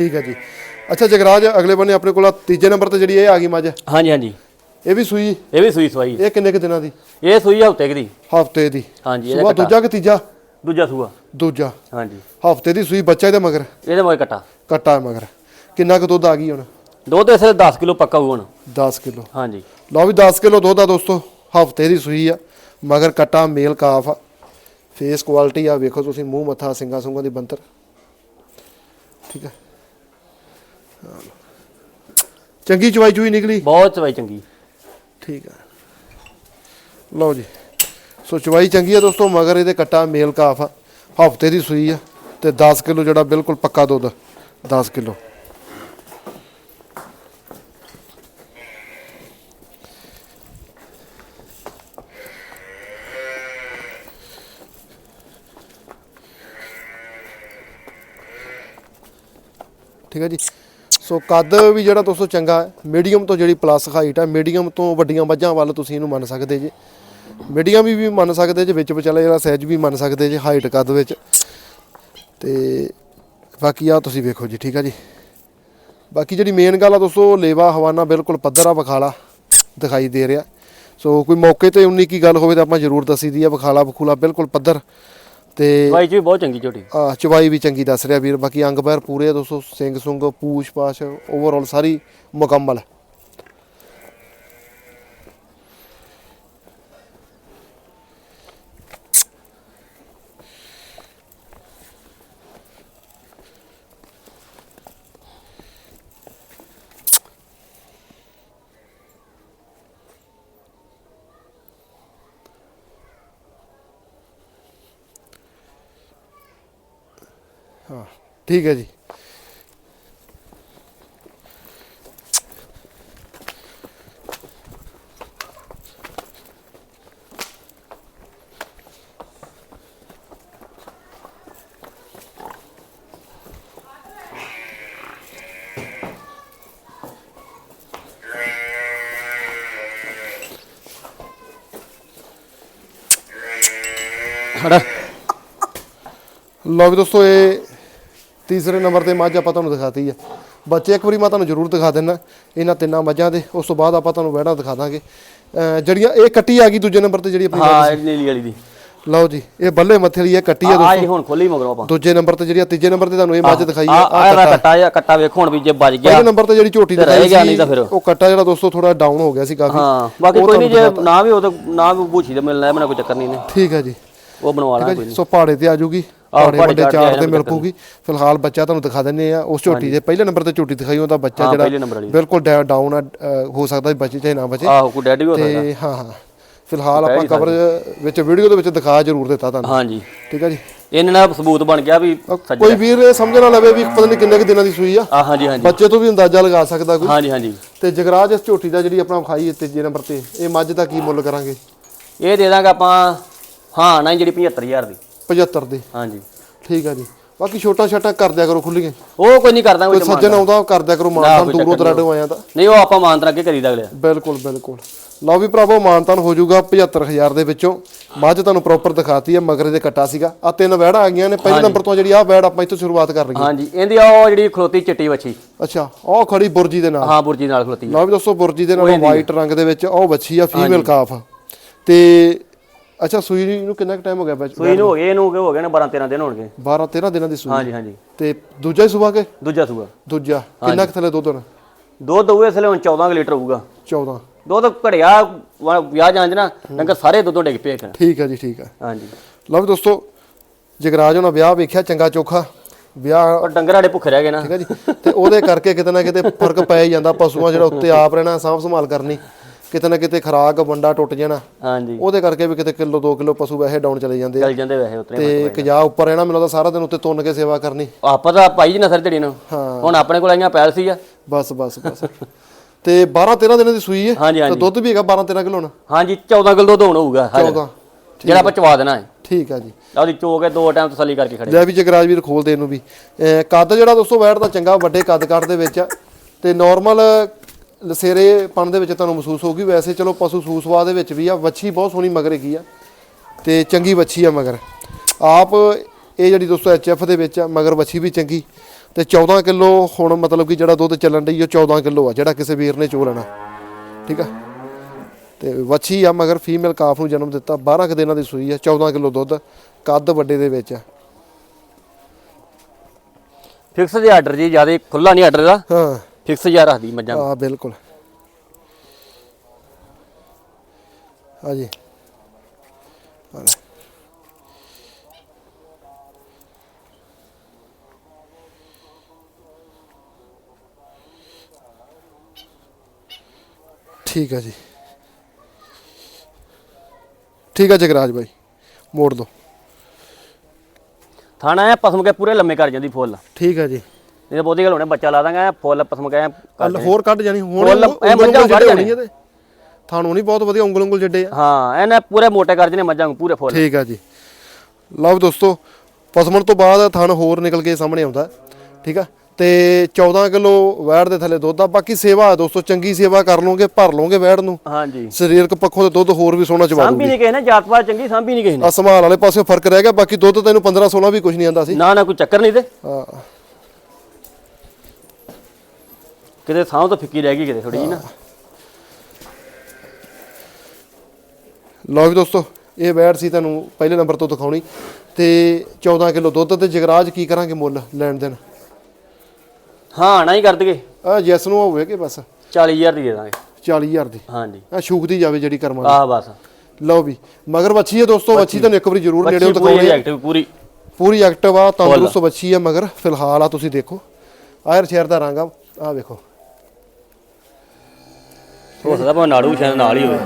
ਠੀਕ ਹੈ ਜੀ। ਅੱਛਾ ਜਗਰਾਜ ਅਗਲੇ ਬੰਨੇ ਆਪਣੇ ਕੋਲ ਤੀਜੇ ਨੰਬਰ ਤੇ ਜਿਹੜੀ ਇਹ ਆ ਗਈ ਮੱਝ। ਹਾਂਜੀ ਹਾਂਜੀ। ਇਹ ਵੀ ਸੂਈ? ਇਹ ਵੀ ਸੂਈ ਸਵਾਈ। ਇਹ ਕਿੰਨੇ ਕੁ ਦਿਨਾਂ ਦੀ? ਇਹ ਸੂਈ ਹਫ਼ਤੇ ਦੀ। ਹਫ਼ਤੇ ਦੀ। ਹਾਂਜੀ ਇਹਦਾ ਸੂਆ ਕੱਟਾ। ਦੂਜਾ ਕਿ ਤੀਜਾ? ਦੂਜਾ ਸੂਆ। ਦੂਜਾ। ਹਾਂਜੀ। ਹਫ਼ਤੇ ਦੀ ਸੂਈ ਬੱਚਾ ਇਹਦੇ ਮਗਰ? ਇਹਦੇ ਮੋਏ ਕੱਟਾ। ਕੱਟਾ ਮਗਰ। ਕਿੰਨਾ ਕੁ ਦੁੱਧ ਆ ਗਈ ਹੁਣ? ਦੁੱਧ ਇਸੇ 10 ਕਿਲੋ ਪੱਕਾ ਹੋਊ ਹੁਣ। 10 ਕਿਲੋ। ਹਾਂਜੀ। ਲਓ ਵੀ 10 ਕਿਲੋ ਦੁੱਧ ਆ ਦੋਸਤੋ ਹਫ਼ਤੇ ਦੀ ਸੂਈ ਆ। ਮਗਰ ਕੱਟਾ ਮੇਲ ਕਾਫ ਆ। ਫੇਸ ਕੁਆਲਿਟੀ ਆ ਵੇਖੋ ਤੁਸੀਂ ਮੂੰਹ ਮੱਥਾ ਸਿੰਗਾ ਸੁੰਗਾ ਦੀ ਬੰਤਰ ਠੀਕ ਹੈ। ਚੰਗੀ ਚਵਾਈ ਚੂਈ ਨਿਕਲੀ? ਬਹੁਤ ਚਵਾਈ ਚੰਗੀ। ਠੀਕ ਆ। ਲਓ ਜੀ। ਸੋ ਚਵਾਈ ਚੰਗੀ ਆ ਦੋਸਤੋ ਮਗਰ ਇਹਦੇ ਕੱਟਾ ਮੇਲ ਕਾਫ ਆ। ਹਫ਼ਤੇ ਦੀ ਸੂਈ ਆ ਤੇ 10 ਕਿਲੋ ਜਿਹੜਾ ਬਿਲਕੁਲ ਪੱਕਾ ਦੁੱਧ 10 ਕਿਲੋ। ਠੀਕ ਹੈ ਜੀ। ਸੋ ਕੱਦ ਵੀ ਜਿਹੜਾ ਦੋਸਤੋ ਚੰਗਾ ਹੈ ਮੀਡੀਅਮ ਤੋਂ ਜਿਹੜੀ ਪਲੱਸ ਹਾਈਟ ਹੈ ਮੀਡੀਅਮ ਤੋਂ ਵੱਡੀਆਂ ਮੱਝਾਂ ਵੱਲ ਤੁਸੀਂ ਇਹਨੂੰ ਮੰਨ ਸਕਦੇ ਜੇ। ਮੀਡੀਅਮ ਵੀ ਵੀ ਮੰਨ ਸਕਦੇ ਜੇ, ਵਿੱਚ ਵਿਚਾਲੇ ਜਿਹੜਾ ਸਾਈਜ਼ ਵੀ ਮੰਨ ਸਕਦੇ ਜੇ ਹਾਈਟ ਕੱਦ ਵਿੱਚ। ਤੇ ਬਾਕੀ ਆ ਤੁਸੀਂ ਵੇਖੋ ਜੀ, ਠੀਕ ਹੈ ਜੀ? ਬਾਕੀ ਜਿਹੜੀ ਮੇਨ ਗੱਲ ਆ ਦੋਸਤੋ, ਲੇਵਾ, ਹਵਾਨਾ ਬਿਲਕੁਲ ਪੱਧਰ ਆ ਬਖਾਲਾ ਦਿਖਾਈ ਦੇ ਰਿਹਾ। ਸੋ ਕੋਈ ਮੌਕੇ ਤੇ ਉਨੀ ਕੀ ਗੱਲ ਹੋਵੇ ਤਾਂ ਆਪਾਂ ਜ਼ਰੂਰ ਦੱਸੀ ਦੀ ਆ ਬਖਾਲਾ ਬਖੂਲਾ ਬਿਲਕੁਲ ਪੱਧਰ। ਤੇ ਬਾਈ ਜੀ ਬਹੁਤ ਚੰਗੀ ਝੋਟੀ। ਆ ਚਵਾਈ ਵੀ ਚੰਗੀ ਦੱਸ ਰਿਹਾ ਵੀਰ। ਬਾਕੀ ਅੰਗ ਪੈਰ ਪੂਰੇ ਆ ਦੋਸਤੋ ਸਿੰਘ ਸੁੰਗ ਪੂਛ ਪਾਛ ਓਵਰਆਲ ਸਾਰੀ ਮੁਕੰਮਲ ਹੈ। ਠੀਕ ਹੈ ਜੀ। ਖੜਾ ਲਓ ਵੀ ਦੋਸਤੋ ਇਹ ਤੀਸਰੇ ਨੰਬਰ ਤੇ ਮੱਝ ਆਪਾਂ ਤੁਹਾਨੂੰ ਦਿਖਾਤੀ ਆ। ਬੱਚੇ ਇੱਕ ਵਾਰੀ ਮੈਂ ਤੁਹਾਨੂੰ ਜ਼ਰੂਰ ਦਿਖਾ ਦਿੰਨਾ ਇਹਨਾਂ ਤਿੰਨਾਂ ਮੱਝਾਂ ਦੇ। ਉਸ ਤੋਂ ਬਾਅਦ ਆਪਾਂ ਤੁਹਾਨੂੰ ਵਹਿਣਾ ਦਿਖਾ ਦਾਂਗੇ। ਜਿਹੜੀਆਂ ਇਹ ਕੱਟੀ ਆ ਗਈ ਦੂਜੇ ਨੰਬਰ ਤੇ ਜਿਹੜੀ ਆਪਣੀ ਹਾਂ ਇਹ ਨੀਲੀ ਵਾਲੀ ਦੀ। ਲਓ ਜੀ ਇਹ ਬੱਲੇ ਮੱਥੇ ਵਾਲੀ ਇਹ ਕੱਟੀ ਆ ਦੋਸਤੋ ਜੀ ਹੁਣ ਖੋਲੀ ਮਗਰੋਂ ਆਪਾਂ। ਦੂਜੇ ਨੰਬਰ ਤੇ ਜਿਹੜੀ ਤੀਜੇ ਨੰਬਰ ਤੇ ਤੁਹਾਨੂੰ ਇਹ ਮੱਝ ਦਿਖਾਈ ਆ ਆ ਆ ਆ ਕੱਟਾ। ਕੱਟਾ ਕੱਟਾ ਵੇਖੋ ਹੁਣ ਵੀ ਜੇ ਵੱਜ ਗਿਆ। ਪਹਿਲੇ ਨੰਬਰ ਤੇ ਜਿਹੜੀ ਝੋਟੀ ਤੇ ਦਿਖਾਈ ਸੀ ਨਹੀਂ ਤਾਂ ਫਿਰ। ਉਹ ਕੱਟਾ ਜਿਹੜਾ ਦੋਸਤੋ ਥੋੜਾ ਡਾਊਨ ਹੋ ਗਿਆ ਸੀ ਕਾਫੀ। ਹਾਂ ਬਾਕੀ ਕੋਈ ਨਹੀਂ ਜੇ ਨਾ ਵੀ ਉਹ ਨਾ ਵੀ ਬੂਛੀ ਤੇ ਮਿਲਣਾ ਹੈ ਮੈਨੂੰ ਕੋਈ ਚੱਕਰ ਨਹੀਂ ਨੇ ਠੀਕ ਹੈ ਜੀ। ਉਹ ਬਣਵਾ ਲਾਂਗੇ ਕੋਈ ਨਹੀਂ ਸੋ ਪਹਾੜੇ ਤੇ ਆ ਜੂਗੀ ਪਹਾੜੇ ਵੱਡੇ ਚਾਰ ਤੇ ਮਿਲ ਪੂਗੀ ਫਿਲਹਾਲ ਬੱਚਾ ਤੁਹਾਨੂੰ ਦਿਖਾ ਦਿੰਨੇ ਆ ਉਸ ਝੋਟੀ ਦੇ ਪਹਿਲੇ ਨੰਬਰ ਤੇ ਝੋਟੀ ਦਿਖਾਈ ਉਹਦਾ ਬੱਚਾ ਹਾਂ, ਜਿਹੜਾ। ਬਿਲਕੁਲ ਡਾਊਨ ਹੋ ਸਕਦਾ ਬੱਚੇ ਚਾਹੇ ਨਾ ਬਚੇ। ਆਹੋ ਕੋਈ ਡੈਡੀ ਵੀ ਹੋ ਸਕਦਾ। ਤੇ ਹਾਂ ਹਾਂ। ਫਿਲਹਾਲ ਆਪਾਂ ਕਵਰ ਵਿੱਚ ਵੀਡੀਓ ਦੇ ਵਿੱਚ ਦਿਖਾ ਜ਼ਰੂਰ ਦਿੱਤਾ ਤੁਹਾਨੂੰ। ਹਾਂਜੀ। ਠੀਕ ਹੈ ਜੀ। ਇਹਨਾਂ ਨਾਲ ਸਬੂਤ ਬਣ ਗਿਆ ਵੀ ਕੋਈ ਵੀਰ ਇਹ ਸਮਝ ਨਾ ਲਵੇ ਵੀ ਪਤਾ ਨਹੀਂ ਕਿੰਨੇ ਕੁ ਦਿਨਾਂ ਦੀ ਸੂਈ ਆ। ਆ ਹਾਂਜੀ ਹਾਂਜੀ। ਬੱਚੇ ਤੋਂ ਵੀ ਅੰਦਾਜ਼ਾ ਲਗਾ ਸਕਦਾ ਕੋਈ। ਹਾਂਜੀ ਹਾਂਜੀ। ਤੇ ਜਗਰਾਜ ਇਸ ਝੋਟੀ ਦਾ ਜਿਹੜੀ ਆਪਣਾ ਖਾਈ ਹੈ ਤੀਜੇ ਨੰਬਰ ਤੇ ਇਹ ਮੱਝ ਦਾ ਕੀ ਮੁੱਲ ਕਰਾਂਗੇ? ਇਹ ਦੇ ਦਾਂਗੇ ਆਪਾਂ ਹਾਂ ਨਾ ਜਿਹੜੀ 75000 ਦੀ। 75 ਦੇ। ਹਾਂਜੀ। ਠੀਕ ਆ ਜੀ। ਬਾਕੀ ਛੋਟਾ ਛੋਟਾ ਕਰ ਦਿਆ ਕਰੋ ਖੁੱਲੀਆਂ ਉਹ ਕੋਈ ਨਹੀਂ ਕਰਦਾ ਕੋਈ ਕੋਈ ਸੱਜਣ ਆਉਂਦਾ ਕਰ ਦਿਆ ਕਰੋ ਮਾਨਤਾਨ ਦੂਰੋਂ ਦਰਾਡੋਂ ਆਇਆ ਤਾਂ। ਨਹੀਂ ਉਹ ਆਪਾਂ ਮਾਨਤਰ ਅੱਗੇ ਕਰੀਦਾ ਅਗਲੇ। ਬਿਲਕੁਲ ਬਿਲਕੁਲ। ਲਓ ਵੀ ਭਰਾਵੋ ਮਾਨਤਾਨ ਹੋ ਜਾਊਗਾ 75000 ਦੇ ਵਿੱਚੋਂ। ਮੱਝ ਤੁਹਾਨੂੰ ਪ੍ਰੋਪਰ ਦਿਖਾਤੀ ਹੈ ਮਗਰੇ ਦੇ ਕੱਟਾ ਸੀਗਾ। ਆ ਤਿੰਨ ਵੈੜਾਂ ਆ ਗਈਆਂ ਨੇ ਪਹਿਲੇ ਨੰਬਰ ਤੋਂ ਜਿਹੜੀ ਆ ਵੈੜ ਆਪਾਂ ਇੱਥੋਂ ਸ਼ੁਰੂਆਤ ਕਰ ਲਈਏ। ਹਾਂਜੀ ਇਹਦੀ ਉਹ ਜਿਹੜੀ ਖਲੋਤੀ ਚਿੱਟੀ ਵੱਛੀ। ਅੱਛਾ ਉਹ ਖੜੀ ਬੁਰਜੀ ਦੇ ਨਾਲ। ਹਾਂ ਬੁਰਜੀ ਨਾਲ ਖਲੋਤੀ। ਲਓ ਵੀ ਦੋਸਤੋ ਬੁਰਜੀ ਦੇ ਨਾਲ ਵਾਈਟ ਰੰਗ ਦੇ ਵਿੱਚ ਉਹ ਵੱਛੀ ਆ ਫੀਮੇਲ ਕਾਫ ਤੇ ਅੱਛਾ ਸੂਈ ਨੂੰ ਕਿੰਨਾ ਕੁ ਟਾਈਮ ਹੋ ਗਿਆ ਬੱਚ ਸੂਈ ਨੂੰ ਹੋ ਗਏ ਇਹਨੂੰ ਹੋ ਗਏ ਨੇ 12 13 ਦਿਨ ਹੋਣਗੇ 12 13 ਦਿਨਾਂ ਦੀ ਸੂਈ। ਹਾਂਜੀ ਹਾਂਜੀ। ਤੇ ਦੂਜਾ ਹੀ ਸੁਬਾ ਕੇ? ਦੂਜਾ ਸੂਆ। ਦੂਜਾ। ਕਿੰਨਾ ਕੁ ਥੱਲੇ ਦੁੱਧ ਹੋਣਾ? ਦੁੱਧ ਉਹ ਇਸ ਵੇਲੇ ਹੁਣ 14 ਕੁ ਲੀਟਰ ਹੋਊਗਾ। 14 ਦੁੱਧ ਘੜਿਆ ਵਿਆਹ ਜਾਂਜ ਨਾ ਡੰਗਰ ਸਾਰੇ ਦੁੱਧੋਂ ਡਿੱਗ ਪਏ ਇੱਕ। ਠੀਕ ਹੈ ਜੀ ਠੀਕ ਹੈ ਹਾਂਜੀ। ਲਓ ਦੋਸਤੋ ਜਗਰਾਜ ਉਹਨਾਂ ਵਿਆਹ ਵੇਖਿਆ ਚੰਗਾ ਚੋਖਾ। ਵਿਆਹ ਉਹ ਡੰਗਰ ਸਾਡੇ ਭੁੱਖੇ ਰਹਿ ਗਏ ਨਾ। ਠੀਕ ਹੈ ਜੀ। ਤੇ ਉਹਦੇ ਕਰਕੇ ਕਿਤੇ ਨਾ ਕਿਤੇ ਫ਼ਰਕ ਪੈ ਜਾਂਦਾ ਪਸ਼ੂਆਂ ਜਿਹੜਾ ਉੱਤੇ ਆਪ ਰਹਿਣਾ ਸਾਂਭ ਸੰਭਾਲ ਕਰਨੀ। ਕਿਤੇ ਨਾ ਕਿਤੇ ਖਰਾਕ ਵੰਡਾ ਟੁੱਟ ਜਾਣਾ। ਹਾਂਜੀ। ਉਹਦੇ ਕਰਕੇ ਵੀ ਕਿਤੇ ਕਿਲੋ 2 ਕਿਲੋ ਪਸ਼ੂ ਵੈਸੇ ਡਾਊਨ ਚਲੇ ਜਾਂਦੇ ਆ। ਚੱਲ ਜਾਂਦੇ ਵੈਸੇ ਉਤਰੇ ਤੇ ਕਜਾ ਉੱਪਰ ਰਹਿਣਾ ਮੈਨੂੰ ਲੱਗਦਾ ਸਾਰਾ ਦਿਨ ਉੱਤੇ ਤੁੰਨ ਕੇ ਸੇਵਾ ਕਰਨੀ। ਆਪਾਂ ਤਾਂ ਪਾਈ ਜੀ ਨਾ ਸਰ ਜੜੀ ਨੂੰ ਹੁਣ ਆਪਣੇ ਕੋਲ ਆਈਆਂ ਪੈਲਸੀ ਆ। ਬਸ ਬਸ ਬਸ। ਤੇ 12 13 ਦਿਨਾਂ ਦੀ ਸੂਈ ਹੈ? ਤੇ ਦੁੱਧ ਵੀ ਹੈਗਾ 12 13 ਕਿਲੋ ਨਾ ਹਾਂਜੀ 14 ਕਿਲੋ ਦੁੱਧ ਹੋਊਗਾ ਹਜੇ। 14 ਜਿਹੜਾ ਆਪਾਂ ਚਵਾ ਦੇਣਾ ਹੈ। ਠੀਕ ਆ ਜੀ। ਉਹਦੀ ਚੋ ਕੇ ਦੋ ਟਾਈਮ ਤਸੱਲੀ ਕਰਕੇ ਖੜੇ। ਲੈ ਵੀ ਜਗਰਾਜ ਵੀਰ ਖੋਲ ਦੇ ਇਹਨੂੰ ਵੀ। ਕੱਦ ਜਿਹੜਾ ਦੋਸਤੋ ਵੈਟ ਦਾ ਚੰਗਾ ਵੱਡੇ ਕੱਦ ਕੱਟ ਦੇ ਵਿੱਚ। ਤੇ ਨਾਰਮਲ ਲਸੇਰੇ ਪਣ ਦੇ ਵਿੱਚ ਤੁਹਾਨੂੰ ਮਹਿਸੂਸ ਹੋਊਗੀ। ਵੈਸੇ ਚਲੋ ਪਸ਼ੂ ਸੂਸਵਾ ਦੇ ਵਿੱਚ ਵੀ ਆ ਵੱਛੀ ਬਹੁਤ ਸੋਹਣੀ ਮਗਰ ਹੈਗੀ ਆ ਤੇ ਚੰਗੀ ਵੱਛੀ ਆ ਮਗਰ। ਆਪ ਇਹ ਜਿਹੜੀ ਦੋਸਤੋ ਐਚਐਫ ਦੇ ਵਿੱਚ ਆ ਮਗਰ ਵੱਛੀ ਵੀ ਚੰਗੀ। ਤੇ 14 ਕਿਲੋ ਹੁਣ ਮਤਲਬ ਕਿ ਜਿਹੜਾ ਦੁੱਧ ਚੱਲਣ ਡਈ ਉਹ 14 ਕਿਲੋ ਆ ਜਿਹੜਾ ਕਿਸੇ ਵੀਰ ਨੇ ਚੋ ਲੈਣਾ। ਠੀਕ ਆ? ਤੇ ਵੱਛੀ ਆ ਮਗਰ ਫੀਮੇਲ ਕਾਫ ਨੂੰ ਜਨਮ ਦਿੱਤਾ 12 ਕੁ ਦਿਨਾਂ ਦੀ ਸੂਈ ਆ 14 ਕਿਲੋ ਦੁੱਧ ਕੱਦ ਵੱਡੇ ਦੇ ਵਿੱਚ ਆ। ਫਿਕਸ ਦੇ ਆਰਡਰ ਜੀ ਜ਼ਿਆਦਾ ਖੁੱਲਾ ਨਹੀਂ ਆਰਡਰ ਦਾ ਹਾਂ। ਫਿਕਸ ਜਿਹਾ ਰੱਖਦੀ ਮੱਝਾਂ ਹਾਂ ਬਿਲਕੁਲ। ਹਾਂਜੀ ਲੈ। ਠੀਕ ਹੈ ਜੀ। ਠੀਕ ਹੈ ਜਗਰਾਜ ਬਾਈ ਮੋੜ ਦੋ। ਥਾਣਾ ਹੈ ਪਸਮ ਕੇ ਪੂਰੇ ਲੰਮੇ ਕਰ ਜਾਂਦੀ ਫੁੱਲ। ਠੀਕ ਹੈ ਜੀ। ਇਹ ਤਾਂ ਬਹੁਤੀ ਗੱਲ ਹੋਣੇ ਬੱਚਾ ਲਾ ਦਾਂਗਾ ਫੁੱਲ ਪਸਮ ਕੇ ਕਰ ਕੱਲ ਹੋਰ ਕੱਢ ਜਾਣੀ ਹੁਣ ਫੁੱਲ- ਇਹ ਮੱਝਾਂ ਕੱਢ ਹੋਣੀ ਇਹਦੇ। ਥਾਣੋਂ ਨਹੀਂ ਬਹੁਤ ਵਧੀਆ ਉਂਗਲ ਉਂਗਲ ਜੱਡੇ ਆ। ਹਾਂ ਇਹਨੇ ਪੂਰੇ ਮੋਟੇ ਕਰ ਜਨੇ ਮੱਝਾਂ ਨੂੰ ਪੂਰੇ ਫੁੱਲ। ਠੀਕ ਆ ਜੀ। ਲਓ ਦੋਸਤੋ ਪਸਮਣ ਤੋਂ ਬਾਅਦ ਥਣ ਹੋਰ ਨਿਕਲ ਕੇ ਸਾਹਮਣੇ ਆਉਂਦਾ। ਠੀਕ ਆ? ਤੇ 14 ਕਿਲੋ ਵੈੜ ਦੇ ਥੱਲੇ ਦੁੱਧ ਆ। ਬਾਕੀ ਸੇਵਾ ਆ ਦੋਸਤੋ ਚੰਗੀ ਸੇਵਾ ਕਰ ਲਓਗੇ ਭਰ ਲਓਗੇ ਵੈੜ ਨੂੰ। ਹਾਂਜੀ। ਸਰੀਰਕ ਪੱਖੋਂ ਤੇ ਦੁੱਧ ਹੋਰ ਵੀ ਸੋਹਣਾ ਚਵਾ ਸਾਂਭੀ ਨਹੀਂ ਕਿਸੇ ਨੇ ਚੰਗੀ ਸਾਂਭੀ ਨਹੀਂ ਕਿਸੇ ਨੇ। ਸੰਭਾਲ ਵਾਲੇ ਪਾਸੇ ਫ਼ਰਕ ਰਹਿ ਗਿਆ ਬਾਕੀ ਦੁੱਧ ਤੈਨੂੰ 15 16 ਵੀ ਕੁਝ ਨਹੀਂ ਆਂਦਾ ਸੀ। ਨਾ ਨਾ ਕੋਈ ਚੱਕਰ ਨਹੀਂ ਤੇ। ਹਾਂ। ਕਿਤੇ ਸਾਹ ਤੋਂ ਫਿੱਕੀ ਰਹਿ ਗਈ ਕਿਤੇ ਥੋੜੀ ਜੀ ਨਾ। ਲਓ ਵੀ ਦੋਸਤੋ ਇਹ ਵੈੜ ਸੀ ਤੁਹਾਨੂੰ ਪਹਿਲੇ ਨੰਬਰ ਤੋਂ ਦਿਖਾਉਣੀ। ਤੇ 14 ਕਿਲੋ ਦੁੱਧ ਤੇ ਜਗਰਾਜ ਕੀ ਕਰਾਂਗੇ ਮੁੱਲ ਲੈਣ ਦੇਣ? ਹਾਂ ਨਾ ਹੀ ਕਰ ਦਈਏ ਆ ਜੈਸ ਨੂੰ ਹੋਵੇ ਕਿ ਬਸ? 40000 ਦੀ ਦੇ ਦਾਂਗੇ। 40000 ਦੀ? ਹਾਂਜੀ। ਆ ਸ਼ੂਕਦੀ ਜਾਵੇ ਜਿਹੜੀ ਕਰਮਾਂ ਦੀ। ਆਹ ਬਸ। ਲਓ ਵੀ ਮਗਰ ਵੱਛੀ ਹੈ ਦੋਸਤੋ ਵੱਛੀ ਤੁਹਾਨੂੰ ਇੱਕ ਵਾਰੀ ਜ਼ਰੂਰ ਨੇੜਿਓਂ ਦਿਖਾਉਣੀ ਹੈ ਐਕਟਿਵ ਪੂਰੀ। ਪੂਰੀ ਐਕਟਿਵ ਆ ਤੰਦਰੁਸਤ ਵੱਛੀ ਆ ਮਗਰ ਫਿਲਹਾਲ ਆ ਤੁਸੀਂ ਦੇਖੋ। ਆਇਰ ਸ਼ਹਿਰ ਦਾ ਰੰਗ ਆ ਆ ਵੇਖੋ। ਹੋ ਸਕਦਾ ਭਾਵੇਂ ਨਾੜੂ ਸ਼ਾਇਦ ਨਾਲ ਹੀ ਹੋਵੇ।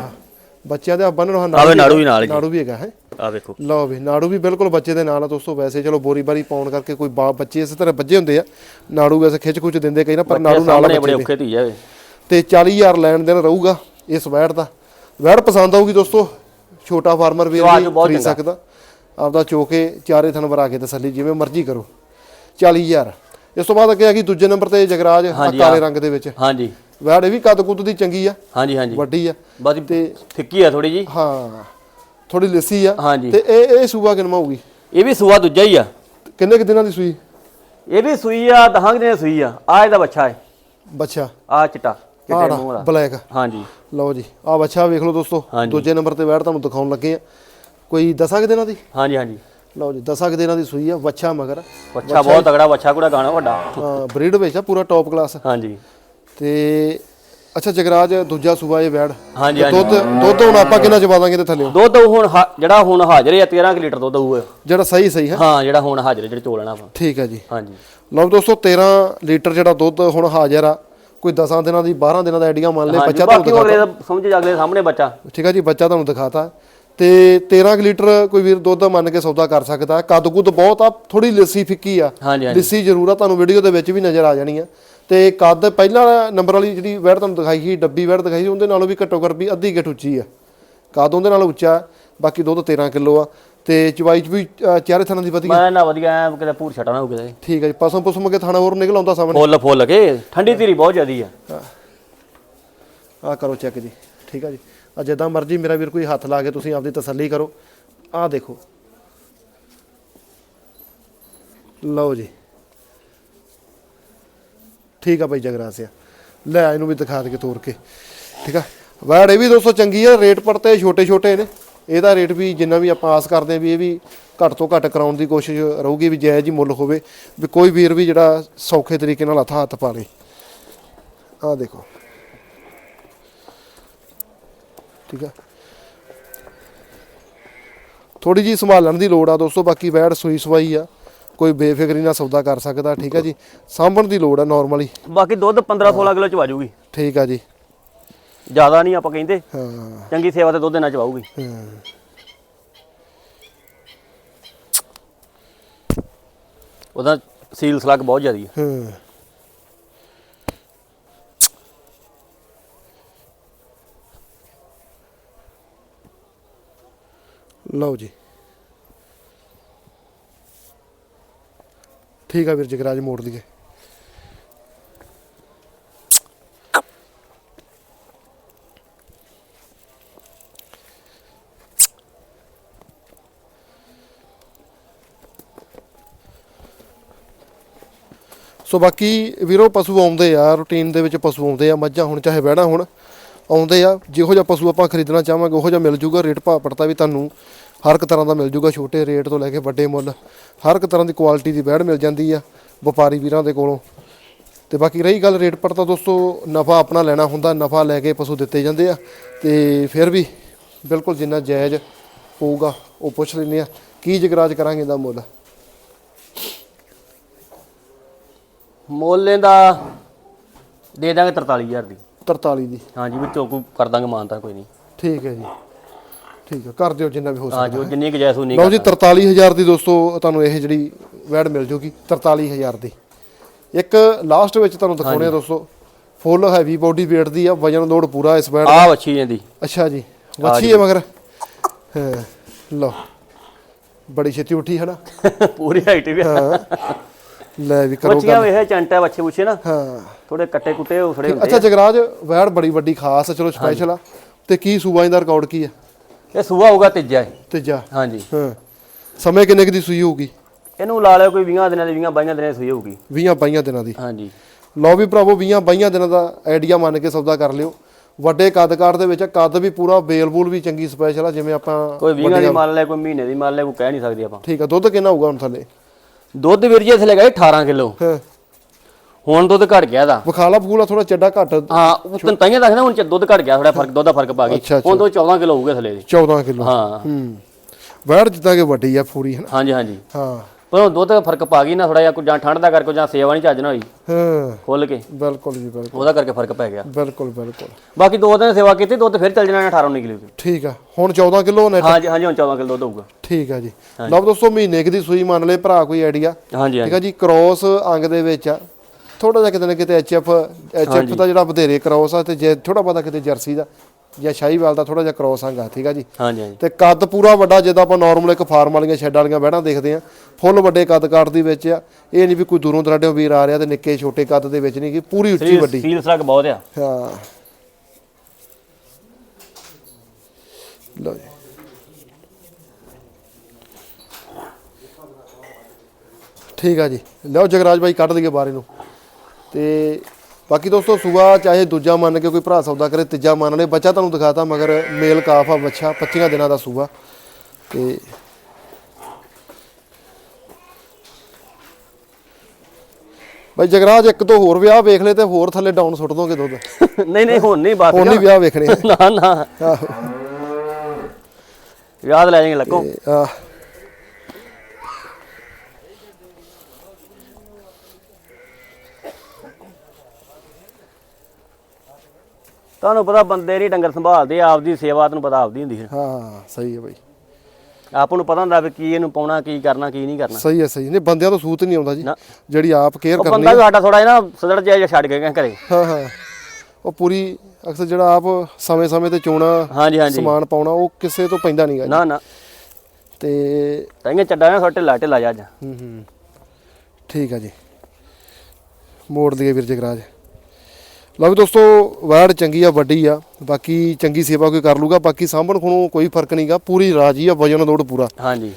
ਬੱਚਿਆਂ ਦੇ ਬੰਨਣ ਨਾਲ ਆਵੇ ਨਾੜੂ ਵੀ ਨਾਲ ਹੀ। ਨਾੜੂ ਵੀ ਹੈਗਾ ਹੈ। ਆ ਵੇਖੋ। ਲਓ ਵੀ ਨਾੜੂ ਵੀ ਬਿਲਕੁਲ ਬੱਚੇ ਦੇ ਨਾਲ ਆ ਦੋਸਤੋ ਵੈਸੇ ਚਲੋ ਬੋਰੀ ਬਾਰੀ ਪਾਉਣ ਕਰਕੇ ਕੋਈ ਬੱਚੇ ਇਸੇ ਤਰ੍ਹਾਂ ਵੱਜੇ ਹੁੰਦੇ ਆ। ਨਾੜੂ ਵੈਸੇ ਖਿੱਚ ਖੁੱਚ ਦਿੰਦੇ ਕਈ ਨਾ ਪਰ ਨਾੜੂ ਨਾਲ ਬੱਚੇ ਔਖੇ ਧੀ ਜਾਵੇ ਤੇ 40000 ਲੈਣ ਦੇਣ ਰਹੂਗਾ ਇਸ ਵੈੜ ਦਾ। ਵੈੜ ਪਸੰਦ ਆਊਗੀ ਦੋਸਤੋ ਛੋਟਾ ਫਾਰਮਰ ਵੀ ਖਰੀਦ। ਸਕਦਾ। ਆਪਦਾ ਚੋਕੇ ਚਾਰੇ ਥਣ ਵਰਾ ਕੇ ਤਸੱਲੀ ਜਿਵੇਂ ਮਰਜ਼ੀ ਕਰੋ। 40000 ਇਸ ਤੋਂ ਬਾਅਦ ਅੱਗੇ ਆ ਗਈ ਦੂਜੇ ਨੰਬਰ ਤੇ ਜਗਰਾਜ ਕਾਲੇ। ਰੰਗ ਦੇ ਵਿੱਚ। ਹਾਂਜੀ। ਵੈੜ ਇਹ ਵੀ ਕੱਦ ਕੁੱਦ ਦੀ ਚੰਗੀ ਆ ਹਾਂਜੀ ਹਾਂਜੀ। ਵੱਡੀ ਆ। ਬਸ ਤੇ ਫਿੱਕੀ ਆ ਥੋੜੀ ਜੀ। ਹਾਂ ਥੋੜੀ ਲੱਸੀ ਆ। ਹਾਂਜੀ। ਤੇ ਇਹ ਇਹ ਸੂਆ ਕਿੰਨਾ ਹੋਊਗੀ? ਇਹ ਵੀ ਸੂਆ ਦੂਜਾ ਹੀ ਆ। ਕਿੰਨੇ ਕਿ ਦਿਨਾਂ ਦੀ ਸੂਈ? ਇਹ ਵੀ ਸੂਈ ਆ ਦਹਾਂ ਕੁ ਦਿਨਾਂ ਦੀ ਸੂਈ ਆ। ਆ ਇਹਦਾ ਬੱਚਾ ਹੈ ਬੱਚਾ ਆ ਚਿੱਟਾ ਚਿੱਟੇ ਮੂੰਹ ਆੜਾ ਵਾਲਾ। ਬਲੈਕ। ਹਾਂਜੀ। ਲਓ ਜੀ ਆ ਬੱਚਾ ਵੇਖ ਲਓ ਦੋਸਤੋ। ਹਾਂਜੀ। ਦੂਜੇ ਨੰਬਰ ਤੇ ਵੈੜ ਤੁਹਾਨੂੰ ਦਿਖਾਉਣ ਲੱਗੇ ਆ। ਕੋਈ ਦਸਾਂ ਕੁ ਦਿਨਾਂ ਦੀ? ਹਾਂਜੀ ਹਾਂਜੀ। ਲਓ ਜੀ ਦਸਾਂ ਕੁ ਦਿਨਾਂ ਦੀ ਸੂਈ ਆ ਬੱਚਾ ਮਗਰ। ਬੱਚਾ ਬਹੁਤ ਤਗੜਾ ਬੱਚਾ ਕੁੜਾ ਗਾਣਾ ਵੱਡਾ। ਹਾਂ ਬਰੀਡ ਵਿੱਚ ਆ ਪੂਰਾ ਟੌਪ ਕਲਾਸ ਹਾਂਜੀ। ਤੇ ਅੱਛਾ ਜਗਰਾਜ ਦੂਜਾ ਸੂਆ ਇਹ ਵੈੜ। ਹਾਂਜੀ ਤੇ ਦੁੱਧ ਦੁੱਧ ਹੁਣ ਆਪਾਂ ਕਿੰਨਾ ਚਵਾ ਦਾਂਗੇ ਤੇ ਥੱਲੇ? ਦੁੱਧ ਹੁਣ ਹਾ- ਜਿਹੜਾ ਹੁਣ ਹਾਜ਼ਰ ਹੈ 13 ਕੁ ਲੀਟਰ ਦੁੱਧ ਹੋਊਗਾ। ਜਿਹੜਾ ਸਹੀ ਸਹੀ ਹੈ? ਹਾਂ ਜਿਹੜਾ ਹੁਣ ਹਾਜ਼ਰ ਹੈ ਜਿਹੜੀ ਚੋਲਣਾ ਆਪਾਂ। ਠੀਕ ਹੈ ਜੀ। ਹਾਂਜੀ। ਲਓ ਦੋਸਤੋ 13 ਲੀਟਰ ਜਿਹੜਾ ਦੁੱਧ ਹੁਣ ਹਾਜ਼ਰ ਆ ਕੋਈ 10 ਦਿਨਾਂ ਦੀ 12 ਦਿਨਾਂ ਦਾ ਆਈਡੀਆ ਮੰਨ ਲੈ ਹਾਂਜੀ, ਬੱਚਾ ਬਾਕੀ ਤੁਹਾਨੂੰ ਅਗਲੇ ਦਾ ਸਮਝ ਜਾ ਅਗਲੇ ਸਾਹਮਣੇ ਬੱਚਾ। ਠੀਕ ਹੈ ਜੀ ਬੱਚਾ ਤੁਹਾਨੂੰ ਦਿਖਾਤਾ। ਤੇ 13 ਕੁ ਲੀਟਰ ਕੋਈ ਵੀਰ ਦੁੱਧ ਮੰਨ ਕੇ ਸੌਦਾ ਕਰ ਸਕਦਾ। ਕੱਦ ਕੁੱਦ ਬਹੁਤ ਆ ਥੋੜੀ ਲੱਸੀ ਫਿੱਕੀ ਆ। ਹਾਂਜੀ ਹਾਂਜੀ। ਲੱਸੀ ਜ਼ਰੂਰ ਆ ਤੁਹਾਨੂੰ ਵੀਡੀਓ ਦੇ ਵਿੱਚ ਵੀ ਨਜ਼ਰ ਆ ਜਾਣੀ ਆ। ਤੇ ਕੱਦ ਪਹਿਲਾਂ ਨੰਬਰ ਵਾਲੀ ਜਿਹੜੀ ਵੈੜ ਤੁਹਾਨੂੰ ਦਿਖਾਈ ਸੀ ਡੱਬੀ ਵੈੜ ਦਿਖਾਈ ਸੀ ਉਹਦੇ ਨਾਲੋਂ ਵੀ ਘੱਟੋ ਘੱਟ ਵੀ ਅੱਧੀ ਗਿੱਠ ਉੱਚੀ ਆ। ਕੱਦ ਉਹਦੇ ਨਾਲ ਉੱਚਾ ਬਾਕੀ ਦੁੱਧ 13 ਕਿਲੋ ਆ। ਤੇ ਚਵਾਈ ਚ ਵੀ ਅ, ਚਾਰੇ ਥਾਂ ਦੀ ਵਧੀਆ। ਮੈਂ ਨਾ ਵਧੀਆ ਐਂ ਕਿਤੇ ਪੂਰ ਛਟਾ ਨਾ ਹੋ ਕਿਤੇ। ਠੀਕ ਹੈ ਜੀ ਪਸਮ ਪਸਮ ਕੇ ਥਾਣਾ ਹੋਰ ਨਿਕਲ ਆਉਂਦਾ ਸਾਹਮਣੇ। ਫੁੱਲ ਫੁੱਲ ਕੇ ਠੰਡੀ ਧੀਰੀ ਬਹੁਤ ਜ਼ਿਆਦੀ ਆ। ਆ ਕਰੋ ਚੈੱਕ ਜੀ ਠੀਕ ਆ ਜੀ। ਆ ਜਿੱਦਾਂ ਮਰਜ਼ੀ ਮੇਰਾ ਵੀਰ ਕੋਈ ਹੱਥ ਲਾ ਕੇ ਤੁਸੀਂ ਆਪਦੀ ਤਸੱਲੀ ਕਰੋ। ਆ ਦੇਖੋ। ਲਓ ਜੀ। ਠੀਕ ਆ ਭਾਈ ਜਗਰਾਸਿਆ ਲੈ ਇਹਨੂੰ ਵੀ ਦਿਖਾ ਦੇ ਕੇ ਤੋੜ ਕੇ। ਠੀਕ ਆ? ਵੈੜ, ਇਹ ਵੀ ਦੋਸਤੋ ਚੰਗੀ ਆ, ਰੇਟ ਪਰ ਛੋਟੇ ਛੋਟੇ ਨੇ। ਇਹਦਾ ਰੇਟ ਵੀ ਜਿੰਨਾ ਵੀ ਆਪਾਂ ਆਸ ਕਰਦੇ ਆ ਵੀ ਇਹ ਵੀ ਘੱਟ ਤੋਂ ਘੱਟ ਕਰਾਉਣ ਦੀ ਕੋਸ਼ਿਸ਼ ਰਹੂਗੀ ਵੀ ਜਾਇਜ਼ ਹੀ ਮੁੱਲ ਹੋਵੇ, ਵੀ ਕੋਈ ਵੀਰ ਵੀ ਜਿਹੜਾ ਸੌਖੇ ਤਰੀਕੇ ਨਾਲ ਹੱਥ ਹੱਥ ਪਾ ਲੇ। ਆ ਦੇਖੋ। ਠੀਕ ਆ? ਥੋੜੀ ਜੀ ਸੰਭਾਲਣ ਦੀ ਲੋੜ ਆ ਦੋਸਤੋ, ਬਾਕੀ ਵੈੜ ਸੂਈ ਸਵਾਈ ਆ। ਕੋਈ ਬੇਫਿਕਰੀ ਨਾਲ ਸੌਦਾ ਕਰ ਸਕਦਾ ਠੀਕ ਆ ਜੀ। ਸਾਂਭਣ ਦੀ ਲੋੜ ਆ ਨਾਰਮਲੀ ਬਾਕੀ ਦੁੱਧ 15 16 ਕਿਲੋ ਚਵਾ ਜੂਗੀ। ਠੀਕ ਆ ਜੀ। ਜ਼ਿਆਦਾ ਨਹੀਂ ਆਪਾਂ ਕਹਿੰਦੇ। ਹਾਂ। ਚੰਗੀ ਸੇਵਾ ਤੇ ਦੁੱਧ ਨਾਲ ਚਵਾਊਗੀ ਹਾਂ। ਉਹਦਾ ਸੀਲ ਸਲੱਗ ਬਹੁਤ ਜ਼ਿਆਦੀ ਆ। ਹਾਂ। ਲਓ ਜੀ। ਠੀਕ ਆ ਵੀਰ ਜਗਰਾਜ ਮੋੜ ਲਈਏ। ਸੋ ਬਾਕੀ ਵੀਰੋ, ਪਸ਼ੂ ਆਉਂਦੇ ਆ, ਰੂਟੀਨ ਦੇ ਵਿੱਚ ਪਸ਼ੂ ਆਉਂਦੇ ਆ, ਮੱਝਾਂ ਹੁਣ ਚਾਹੇ ਵਹਿਣਾ ਹੁਣ ਆਉਂਦੇ ਆ, ਜਿਹੋ ਜਿਹਾ ਪਸ਼ੂ ਆਪਾਂ ਖਰੀਦਣਾ ਚਾਹਾਂਗੇ, ਉਹੋ ਜਿਹਾ ਮਿਲ ਜੂਗਾ, ਰੇਟ ਭਾਅ ਪੜਤਾ ਵੀ ਤੁਹਾਨੂੰ ਹਰ ਇੱਕ ਤਰ੍ਹਾਂ ਦਾ ਮਿਲ ਜੂਗਾ ਛੋਟੇ ਰੇਟ ਤੋਂ ਲੈ ਕੇ ਵੱਡੇ ਮੁੱਲ। ਹਰ ਇੱਕ ਤਰ੍ਹਾਂ ਦੀ ਕੁਆਲਿਟੀ ਦੀ ਵਹਿੜ ਮਿਲ ਜਾਂਦੀ ਆ ਵਪਾਰੀ ਵੀਰਾਂ ਦੇ ਕੋਲੋਂ। ਤੇ ਬਾਕੀ ਰਹੀ ਗੱਲ ਰੇਟ ਪਰ ਤਾਂ ਦੋਸਤੋ ਨਫਾ ਆਪਣਾ ਲੈਣਾ ਹੁੰਦਾ ਨਫਾ ਲੈ ਕੇ ਪਸ਼ੂ ਦਿੱਤੇ ਜਾਂਦੇ ਆ। ਤੇ ਫਿਰ ਵੀ ਬਿਲਕੁਲ ਜਿੰਨਾ ਜਾਇਜ਼ ਹੋਊਗਾ ਉਹ ਪੁੱਛ ਲੈਂਦੇ ਆ ਕੀ ਜਗਰਾਜ ਕਰਾਂਗੇ ਇਹਦਾ ਮੁੱਲ? ਮੁੱਲ ਇਹਦਾ ਦੇ ਦਾਂਗੇ 43000 ਦੀ। 43 ਦੀ। ਹਾਂਜੀ ਵਿੱਚੋਂ ਕੋਈ ਕਰ ਦਾਂਗੇ ਮਾਨਤਾ ਕੋਈ ਨਹੀਂ। ਠੀਕ ਹੈ ਜੀ। ਠੀਕ ਹੈ ਕਰ ਦਿਓ ਜਿੰਨਾ ਵੀ ਹੋ ਸਕਦਾ ਜੋ ਜਿੰਨੀ ਕੁ ਜੈਸੂ ਨਹੀਂ ਲਓ ਜੀ 43000 ਦੀ ਦੋਸਤੋ ਤੁਹਾਨੂੰ ਇਹ ਜਿਹੜੀ ਵੈਡ ਮਿਲ ਜੂਗੀ 43000 ਦੀ। ਇੱਕ ਲਾਸਟ ਵਿੱਚ ਤੁਹਾਨੂੰ ਦਿਖਾਉਣੇ ਆ ਦੋਸਤੋ ਫੁੱਲ ਹੈਵੀ ਬੋਡੀ weight ਦੀ ਆ ਵਜਨ ਲੋਡ ਪੂਰਾ ਇਸ ਵੈਡ ਆ ਵੱਛੀ ਜਾਂਦੀ ਅੱਛਾ ਜੀ ਵੱਛੀ ਹੈ ਮਗਰ। ਲਓ ਬੜੀ ਛੇਤੀ ਉੱਠੀ ਹੈ ਨਾ? ਪੂਰੀ ਹਾਈਟ ਵੀ। ਹਾਂ। ਲੈ ਵੀ ਕਰੋ ਬੱਚੀਆਂ ਵੇਖੇ ਚੰਟਾ ਬੱਚੇ ਬੁੱਛੇ ਨਾ। ਹਾਂ। ਥੋੜੇ ਕੱਟੇ ਕੁੱਟੇ ਥੋੜੇ ਅੱਛਾ ਜਗਰਾਜ ਵੈਡ ਬੜੀ ਵੱਡੀ ਖਾਸ ਆ, ਚਲੋ ਸਪੈਸ਼ਲ ਆ। ਤੇ ਕੀ ਸੂਬਾ ਦਾ ਰਿਕਾਰਡ ਕੀ ਆ? ਇਹ ਸੂਆ ਹੋਊਗਾ ਤੀਜਾ ਇਹ। ਤੀਜਾ। ਹਾਂਜੀ। ਹਾਂ। ਸਮੇਂ ਕਿੰਨੇ ਕੁ ਦੀ ਸੂਈ ਹੋਊਗੀ? ਇਹਨੂੰ ਲਾ ਲਿਓ ਕੋਈ 20 ਦਿਨਾਂ ਦੀ 20 22 ਦਿਨਾਂ ਦੀ ਸੂਈ ਹੋਊਗੀ। 20 22 ਦਿਨਾਂ ਦੀ। ਹਾਂਜੀ। ਲਓ ਵੀ ਭਰਾਵੋ 20 22 ਦਿਨਾਂ ਦਾ ਆਈਡੀਆ ਮੰਨ ਕੇ ਸੌਦਾ ਕਰ ਲਿਓ। ਵੱਡੇ ਕੱਦ ਕਾਠ ਦੇ ਵਿੱਚ ਆ, ਕੱਦ ਵੀ ਪੂਰਾ ਬੇਲ ਬੂਲ ਵੀ ਚੰਗੀ ਸਪੈਸ਼ਲ ਆ ਜਿਵੇਂ ਆਪਾਂ ਕੋਈ 20 ਦੀ ਮੰਨ ਲੈ ਕੋਈ ਮਹੀਨੇ ਦੀ ਮੰਨ ਲੈ ਕੋਈ ਕਹਿ ਨਹੀਂ ਸਕਦੀ ਆਪਾਂ। ਠੀਕ ਆ ਦੁੱਧ ਕਿੰਨਾ ਹੋਊਗਾ ਹੁਣ ਥੱਲੇ? ਦੁੱਧ ਵੀਰ ਜੀ ਇੱਥੇ ਲੱਗਾ 18 ਕਿਲੋ। ਹਾਂ। ਹੁਣ ਦੁੱਧ ਘਟ ਗਿਆ ਦਾ ਵਿਖਾਲਾ ਫੂਲਾ ਥੋੜਾ ਚੱਡਾ ਘੱਟ। ਹਾਂ ਉਹ ਤੈਨੂੰ ਤਾਈਆਂ ਦੱਸਦਾ ਹੁਣ ਚ ਦੁੱਧ ਘਟ ਗਿਆ ਥੋੜਾ ਫ਼ਰਕ ਦੁੱਧ ਦਾ ਫ਼ਰਕ ਪਾ ਅੱਛਾ। ਹੁਣ ਤੋਂ 14 ਕਿਲੋ ਹੋਊਗਾ ਥੱਲੇ ਦੀ। 14 ਕਿਲੋ। ਹਾਂ। ਹੂੰ। ਵੈੜ ਜਿੱਦਾਂ ਕਿ ਵੱਡੀ ਆ ਪੂਰੀ ਹਨਾ? ਹਾਂਜੀ ਹਾਂਜੀ। ਹਾਂ। ਪਰ ਉਹ ਦੁੱਧ ਦਾ ਫ਼ਰਕ ਪਾ ਗਈ ਨਾ ਥੋੜਾ ਜਿਹਾ ਜਾਂ ਠੰਡ ਦਾ ਕਰਕੇ ਜਾਂ ਸੇਵਾ ਨਹੀਂ ਚੱਜ ਨਾ ਹੋਈ। ਹਾਂ। ਖੁੱਲ ਕੇ। ਬਿਲਕੁਲ ਜੀ ਬਿਲਕੁਲ। ਉਹਦਾ ਕਰਕੇ ਫ਼ਰਕ ਪੈ ਗਿਆ। ਬਿਲਕੁਲ ਬਿਲਕੁਲ। ਬਾਕੀ ਦੋ ਦਿਨ ਸੇਵਾ ਕੀਤੀ ਦੁੱਧ ਫਿਰ ਚੱਲ ਜਾਣਾ 18 19 ਕਿਲੋ ਠੀਕ ਆ। ਹੁਣ 14 ਕਿਲੋ ਨੇ ਹਾਂਜੀ ਹਾਂਜੀ ਹੁਣ 14 ਕਿਲੋ ਦੁੱਧ ਹੋਊਗਾ। ਠੀਕ ਆ ਜੀ। ਲਓ ਦੋਸਤੋ ਮਹੀਨੇ ਦੀ ਸੂਈ ਮੰਨ ਲਏ ਭਰਾ ਕੋਈ ਆਈਡੀਆ ਹਾਂਜੀ ਠੀਕ ਆ ਜੀ ਕ੍ਰੋਸ ਅੰਗ ਦੇ ਵਿੱਚ ਆ। ਥੋੜਾ ਜਿਹਾ ਕਿਤੇ ਨਾ ਕਿਤੇ ਐਚਐਫ ਐਚਐਫ ਦਾ ਜਿਹੜਾ ਵਧੇਰੇ ਕ੍ਰੋਸ ਆ ਤੇ ਜੇ ਥੋੜਾ ਬਹੁਤਾ ਕਿਤੇ ਜਰਸੀ ਦਾ ਜਾਂ ਸ਼ਾਹੀਵਾਲ ਦਾ ਥੋੜਾ ਜਿਹਾ ਕ੍ਰੋਸ ਅੰਗ ਆ ਠੀਕ ਆ ਜੀ? ਹਾਂਜੀ ਹਾਂਜੀ। ਤੇ ਕੱਦ ਪੂਰਾ ਵੱਡਾ ਜਿੱਦਾਂ ਆਪਾਂ ਨਾਰਮਲ ਇੱਕ ਫਾਰਮ ਵਾਲੀਆਂ ਸ਼ੈੱਡ ਵਾਲੀਆਂ ਬਹਿਣਾ ਦੇਖਦੇ ਆ ਫੁੱਲ ਵੱਡੇ ਕੱਦ ਕਾਠ ਦੇ ਵਿੱਚ ਆ। ਇਹ ਨਹੀਂ ਵੀ ਕੋਈ ਦੂਰੋਂ ਦਰਾਡਿਓਂ ਵੀਰ ਆ ਰਿਹਾ ਤੇ ਨਿੱਕੇ ਛੋਟੇ ਕੱਦ ਦੇ ਵਿੱਚ ਨਹੀਂ ਕਿ ਪੂਰੀ ਉੱਚੀ ਵੱਡੀ। ਸੀਲ ਸਰਕ ਬਹੁਤ ਆ। ਹਾਂ। ਲਓ ਜੀ। ਠੀਕ ਆ ਜੀ। ਲਓ ਜਗਰਾਜ ਭਾਈ ਕੱਢ ਲਈਏ ਬਾਰੇ ਨੂੰ ਤੇ ਬਾਕੀ ਦੋਸਤੋ ਸੂਆ ਚਾਹੇ ਦੂਜਾ ਮੰਨ ਕੇ ਕੋਈ ਭਰਾ ਸੌਦਾ ਕਰੇ ਤੀਜਾ ਮੰਨ ਲੇ ਬੱਚਾ ਤੁਹਾਨੂੰ ਦਿਖਾਤਾ ਮਗਰ ਮੇਲ ਕਾਫ ਆ ਬੱਚਾ 25 ਦਿਨਾਂ ਦਾ ਸੂਆ। ਤੇ ਭਾਈ ਜਗਰਾਜ ਇੱਕ ਤੋਂ ਹੋਰ ਵਿਆਹ ਵੇਖ ਲੈ ਤੇ ਹੋਰ ਥੱਲੇ ਡਾਊਨ ਸੁੱਟ ਦੋਗੇ ਦੁੱਧ? ਨਹੀਂ ਨਹੀਂ ਹੁਣ ਨਹੀਂ ਬਸ ਹੁਣ ਨਹੀਂ ਵਿਆਹ ਵੇਖਣੇ। ਨਾ ਨਾ। ਆਹੋ। ਯਾਦ ਲੈ ਜਾਏਗੇ ਲੱਕੋ। ਤੁਹਾਨੂੰ ਪਤਾ ਬੰਦੇ ਨਹੀਂ ਡੰਗਰ ਸੰਭਾਲਦੇ ਆਪਦੀ ਸੇਵਾ ਤੁਹਾਨੂੰ ਪਤਾ ਆਪਦੀ ਹੁੰਦੀ ਹੈ। ਹਾਂ ਸਹੀ ਹੈ ਬਾਈ। ਆਪ ਨੂੰ ਪਤਾ ਹੁੰਦਾ ਵੀ ਕੀ ਇਹਨੂੰ ਪਾਉਣਾ ਕੀ ਕਰਨਾ ਕੀ ਨਹੀਂ ਕਰਨਾ। ਸਹੀ ਹੈ ਸਹੀ ਨੇ ਬੰਦਿਆਂ ਤੋਂ ਸੂਤ ਨਹੀਂ ਆਉਂਦਾ ਜੀ। ਨਾ। ਜਿਹੜੀ ਆਪ ਕੇਅਰ ਉਹ ਕਰਨੀ ਬੰਦਾ ਵੀ ਸਾਡਾ ਥੋੜਾ ਜਿਹਾ ਨਾ ਸਦੜ ਜਿਹਾ ਛੱਡ ਕੇ ਗਏ ਘਰੇ। ਹਾਂ ਹਾਂ। ਉਹ ਪੂਰੀ ਅਕਸਰ ਜਿਹੜਾ ਆਪ ਸਮੇਂ-ਸਮੇਂ ਤੇ ਚੋਣਾ ਹਾਂਜੀ ਹਾਂਜੀ। ਸਮਾਨ ਪਾਉਣਾ ਉਹ ਕਿਸੇ ਤੋਂ ਪੈਂਦਾ ਨਹੀਂਗਾ ਨਾ ਨਾ। ਤੇ ਤਾਂਗੇ ਚੱਡਾ ਨਾ ਛੋਟੇ ਲਾਟੇ ਲਾ ਜਾ ਅੱਜ। ਹੂੰ ਹੂੰ। ਠੀਕ ਆ ਜੀ। ਮੋੜ ਦਈਏ ਵੀਰ ਜਗਰਾਜ। ਲਓ ਵੀ ਦੋਸਤੋ ਵਾੜ ਚੰਗੀ ਆ ਵੱਡੀ ਆ। ਬਾਕੀ ਚੰਗੀ ਸੇਵਾ ਕੋਈ ਕਰ ਲੂਗਾ। ਬਾਕੀ ਸਾਂਭਣ ਖੁਣੋਂ ਕੋਈ ਫ਼ਰਕ ਨਹੀਂਗਾ ਪੂਰੀ ਰਾਜੀ ਆ ਵਜਨ ਲੋਡ ਪੂਰਾ। ਹਾਂਜੀ।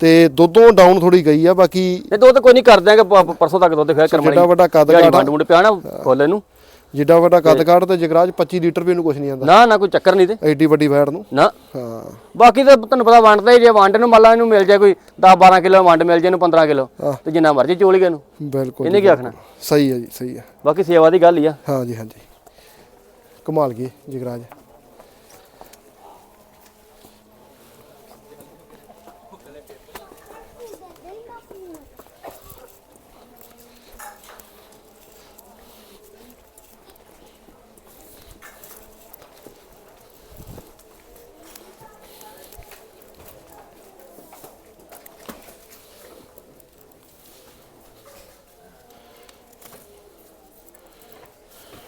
ਤੇ ਦੁੱਧੋਂ ਡਾਊਨ ਥੋੜੀ ਗਈ ਆ ਬਾਕੀ ਤੇ ਦੁੱਧ ਕੋਈ ਨਹੀਂ ਕਰ ਦਿਆਂਗੇ ਪ- ਪਰਸੋਂ ਤੱਕ ਦੁੱਧ ਫੇਰ ਕਰਮਣੀ ਵੱਡਾ ਕੱਦ ਕਾਠ ਵੰਡ ਵੁੰਡ ਪਿਆ ਨਾ ਖੋਲੇ ਨੂੰ। ਜਿੱਡਾ ਵੱਡਾ ਕੱਦ ਕਾਠ ਤੇ ਜਗਰਾਜ 25 ਲੀਟਰ ਵੀ ਇਹਨੂੰ ਕੁਝ ਨਹੀਂ ਆਂਦਾ ਨਾ ਨਾ ਕੋਈ ਚੱਕਰ ਨਹੀਂ ਤੇ। ਐਡੀ ਵੱਡੀ ਵੈੜ ਨੂੰ। ਨਾ। ਹਾਂ। ਬਾਕੀ ਤਾਂ ਤੁਹਾਨੂੰ ਪਤਾ ਵੰਡਦਾ ਹੀ ਜੇ ਵੰਡ ਨੂੰ ਮੰਨ ਲਾ ਇਹਨੂੰ ਮਿਲ ਜਾਏ ਕੋਈ 10 12 ਕਿਲੋ ਵੰਡ ਮਿਲ ਜਾਏ ਇਹਨੂੰ 15 ਕਿਲੋ ਤੇ ਜਿੰਨਾ ਮਰਜ਼ੀ ਚੋਲ ਗਿਆ ਇਹਨੂੰ। ਬਿਲਕੁਲ ਇਹਨੇ ਕੀ ਆਖਣਾ? ਸਹੀ ਹੈ ਜੀ ਸਹੀ ਹੈ। ਬਾਕੀ ਸੇਵਾ ਦੀ ਗੱਲ ਹੀ ਆ। ਹਾਂ ਜੀ ਹਾਂ ਜੀ। ਕਮਾਲ ਗਈ ਜਗਰਾਜ।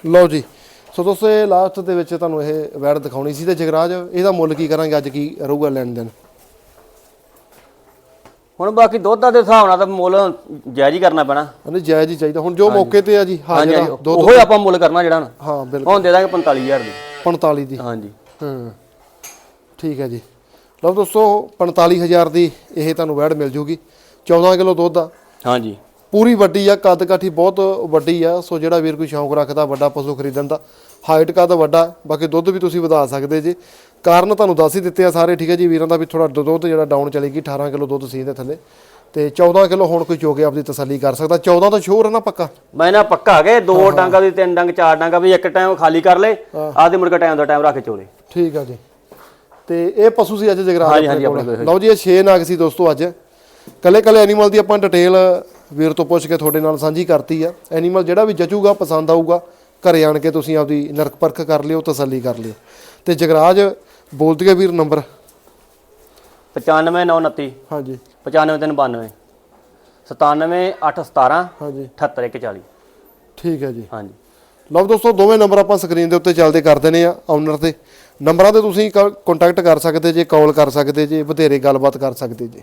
ਲਓ ਜੀ। ਸੋ ਦੋਸਤੋ ਇਹ ਲਾਸਟ ਦੇ ਵਿੱਚ ਤੁਹਾਨੂੰ ਇਹ ਵੈੜ ਦਿਖਾਉਣੀ ਸੀ ਤੇ ਜਗਰਾਜ ਇਹਦਾ ਮੁੱਲ ਕੀ ਕਰਾਂਗੇ? ਅੱਜ ਕੀ ਰਹੂਗਾ ਲੈਣ ਦੇਣ? ਹੁਣ ਬਾਕੀ ਦੁੱਧ ਦੇ ਹਿਸਾਬ ਨਾਲ ਤਾਂ ਮੁੱਲ ਜਾਇਜ਼ ਹੀ ਕਰਨਾ ਪੈਣਾ। ਉਹਨੇ ਜਾਇਜ਼ ਹੀ ਚਾਹੀਦਾ। ਹੁਣ ਜੋ ਮੌਕੇ ਤੇ ਆ ਜੀ ਹਾਂਜੀ ਹਾਜ਼ਰ ਹਾਂਜੀ। ਦੋ ਉਹੋ ਹੀ ਆਪਾਂ ਮੁੱਲ ਕਰਨਾ ਜਿਹੜਾ ਨਾ। ਹਾਂ ਬਿਲਕੁਲ। ਹੁਣ ਦੇ ਦਾਂਗੇ 45000 ਦੀ। 45 ਦੀ। ਹਾਂਜੀ। ਹਾਂ ਠੀਕ ਹੈ ਜੀ। ਲਓ ਦੋਸਤੋ 45000 ਦੀ ਇਹ ਤੁਹਾਨੂੰ ਵੈੜ ਮਿਲ ਜੂਗੀ। 14 ਕਿਲੋ ਦੁੱਧ ਆ। ਹਾਂਜੀ। ਪੂਰੀ ਵੱਡੀ ਆ ਕੱਦ ਕਾਠੀ ਬਹੁਤ ਵੱਡੀ ਆ ਸੋ ਜਿਹੜਾ ਵੀਰ ਕੋਈ ਸ਼ੌਂਕ ਰੱਖਦਾ ਵੱਡਾ ਪਸ਼ੂ ਖਰੀਦਣ ਦਾ ਹਾਈਟ ਕੱਦ ਵੱਡਾ ਬਾਕੀ ਦੁੱਧ ਵੀ ਤੁਸੀਂ ਵਧਾ ਸਕਦੇ ਜੀ। ਕਾਰਨ ਤੁਹਾਨੂੰ ਦੱਸ ਹੀ ਦਿੱਤੇ ਆ ਸਾਰੇ ਠੀਕ ਹੈ ਜੀ? ਵੀਰਾਂ ਦਾ ਵੀ ਥੋੜਾ ਦੁੱਧ ਜਿਹੜਾ ਡਾਊਨ ਚਲੇਗੀ 18 ਕਿਲੋ ਦੁੱਧ ਸੀ ਦੇ ਥੱਲੇ। ਤੇ 14 ਕਿਲੋ ਹੁਣ ਕੋਈ ਚੋ ਕੇ ਆਪਦੀ ਤਸੱਲੀ ਕਰ ਸਕਦਾ। 14 ਤਾਂ ਸ਼ੋਰ ਹੈ ਨਾ ਪੱਕਾ? ਮੈਂ ਨਾ ਪੱਕਾ ਗਏ ਦੋ ਡਾਂਗਾ ਵੀ ਤਿੰਨ ਡੰਗ ਚਾਰ ਡਾਂਗਾ ਵੀ ਇੱਕ ਟਾਈਮ ਖਾਲੀ ਕਰ ਲੈ ਆਦੇ ਮੁੜ ਕੇ ਟਾਈਮ ਦਾ ਟਾਈਮ ਰੱਖ ਕੇ ਚੋਲੇ। ਠੀਕ ਆ ਜੀ। ਤੇ ਇਹ ਪਸ਼ੂ ਸੀ ਅੱਜ ਜਗਰਾਜ ਲਓ ਜੀ ਇਹ 6 ਨਾਗ ਸੀ ਦੋਸਤੋ ਅੱਜ। ਕੱਲੇ ਕੱਲੇ ਐਨੀਮਲ ਦੀ ਆਪਾਂ ਡਿਟੇਲ ਵੀਰ ਤੋਂ ਪੁੱਛ ਕੇ ਤੁਹਾਡੇ ਨਾਲ ਸਾਂਝੀ ਕਰਤੀ ਆ। ਐਨੀਮਲ ਜਿਹੜਾ ਵੀ ਜਚੂਗਾ ਪਸੰਦ ਆਊਗਾ ਘਰੇ ਆਣ ਕੇ ਤੁਸੀਂ ਆਪਦੀ ਨਰਕ ਪਰਖ ਕਰ ਲਿਓ ਤਸੱਲੀ ਕਰ ਲਿਓ। ਤੇ ਜਗਰਾਜ ਬੋਲ ਦਈਏ ਵੀਰ ਨੰਬਰ 95929 ਹਾਂਜੀ। 95392 97817 ਹਾਂਜੀ। 78140 ਠੀਕ ਹੈ ਜੀ। ਹਾਂਜੀ। ਲਓ ਦੋਸਤੋ ਦੋਵੇਂ ਨੰਬਰ ਆਪਾਂ ਸਕਰੀਨ ਦੇ ਉੱਤੇ ਚੱਲਦੇ ਕਰ ਦਿੰਦੇ ਆ ਓਨਰ ਤੇ। ਨੰਬਰਾਂ ਤੇ ਤੁਸੀਂ ਕੰਟੈਕਟ ਕਰ ਸਕਦੇ ਜੇ ਕਾਲ ਕਰ ਸਕਦੇ ਜੇ ਬਥੇਰੇ ਗੱਲਬਾਤ ਕਰ ਸਕਦੇ ਜੇ।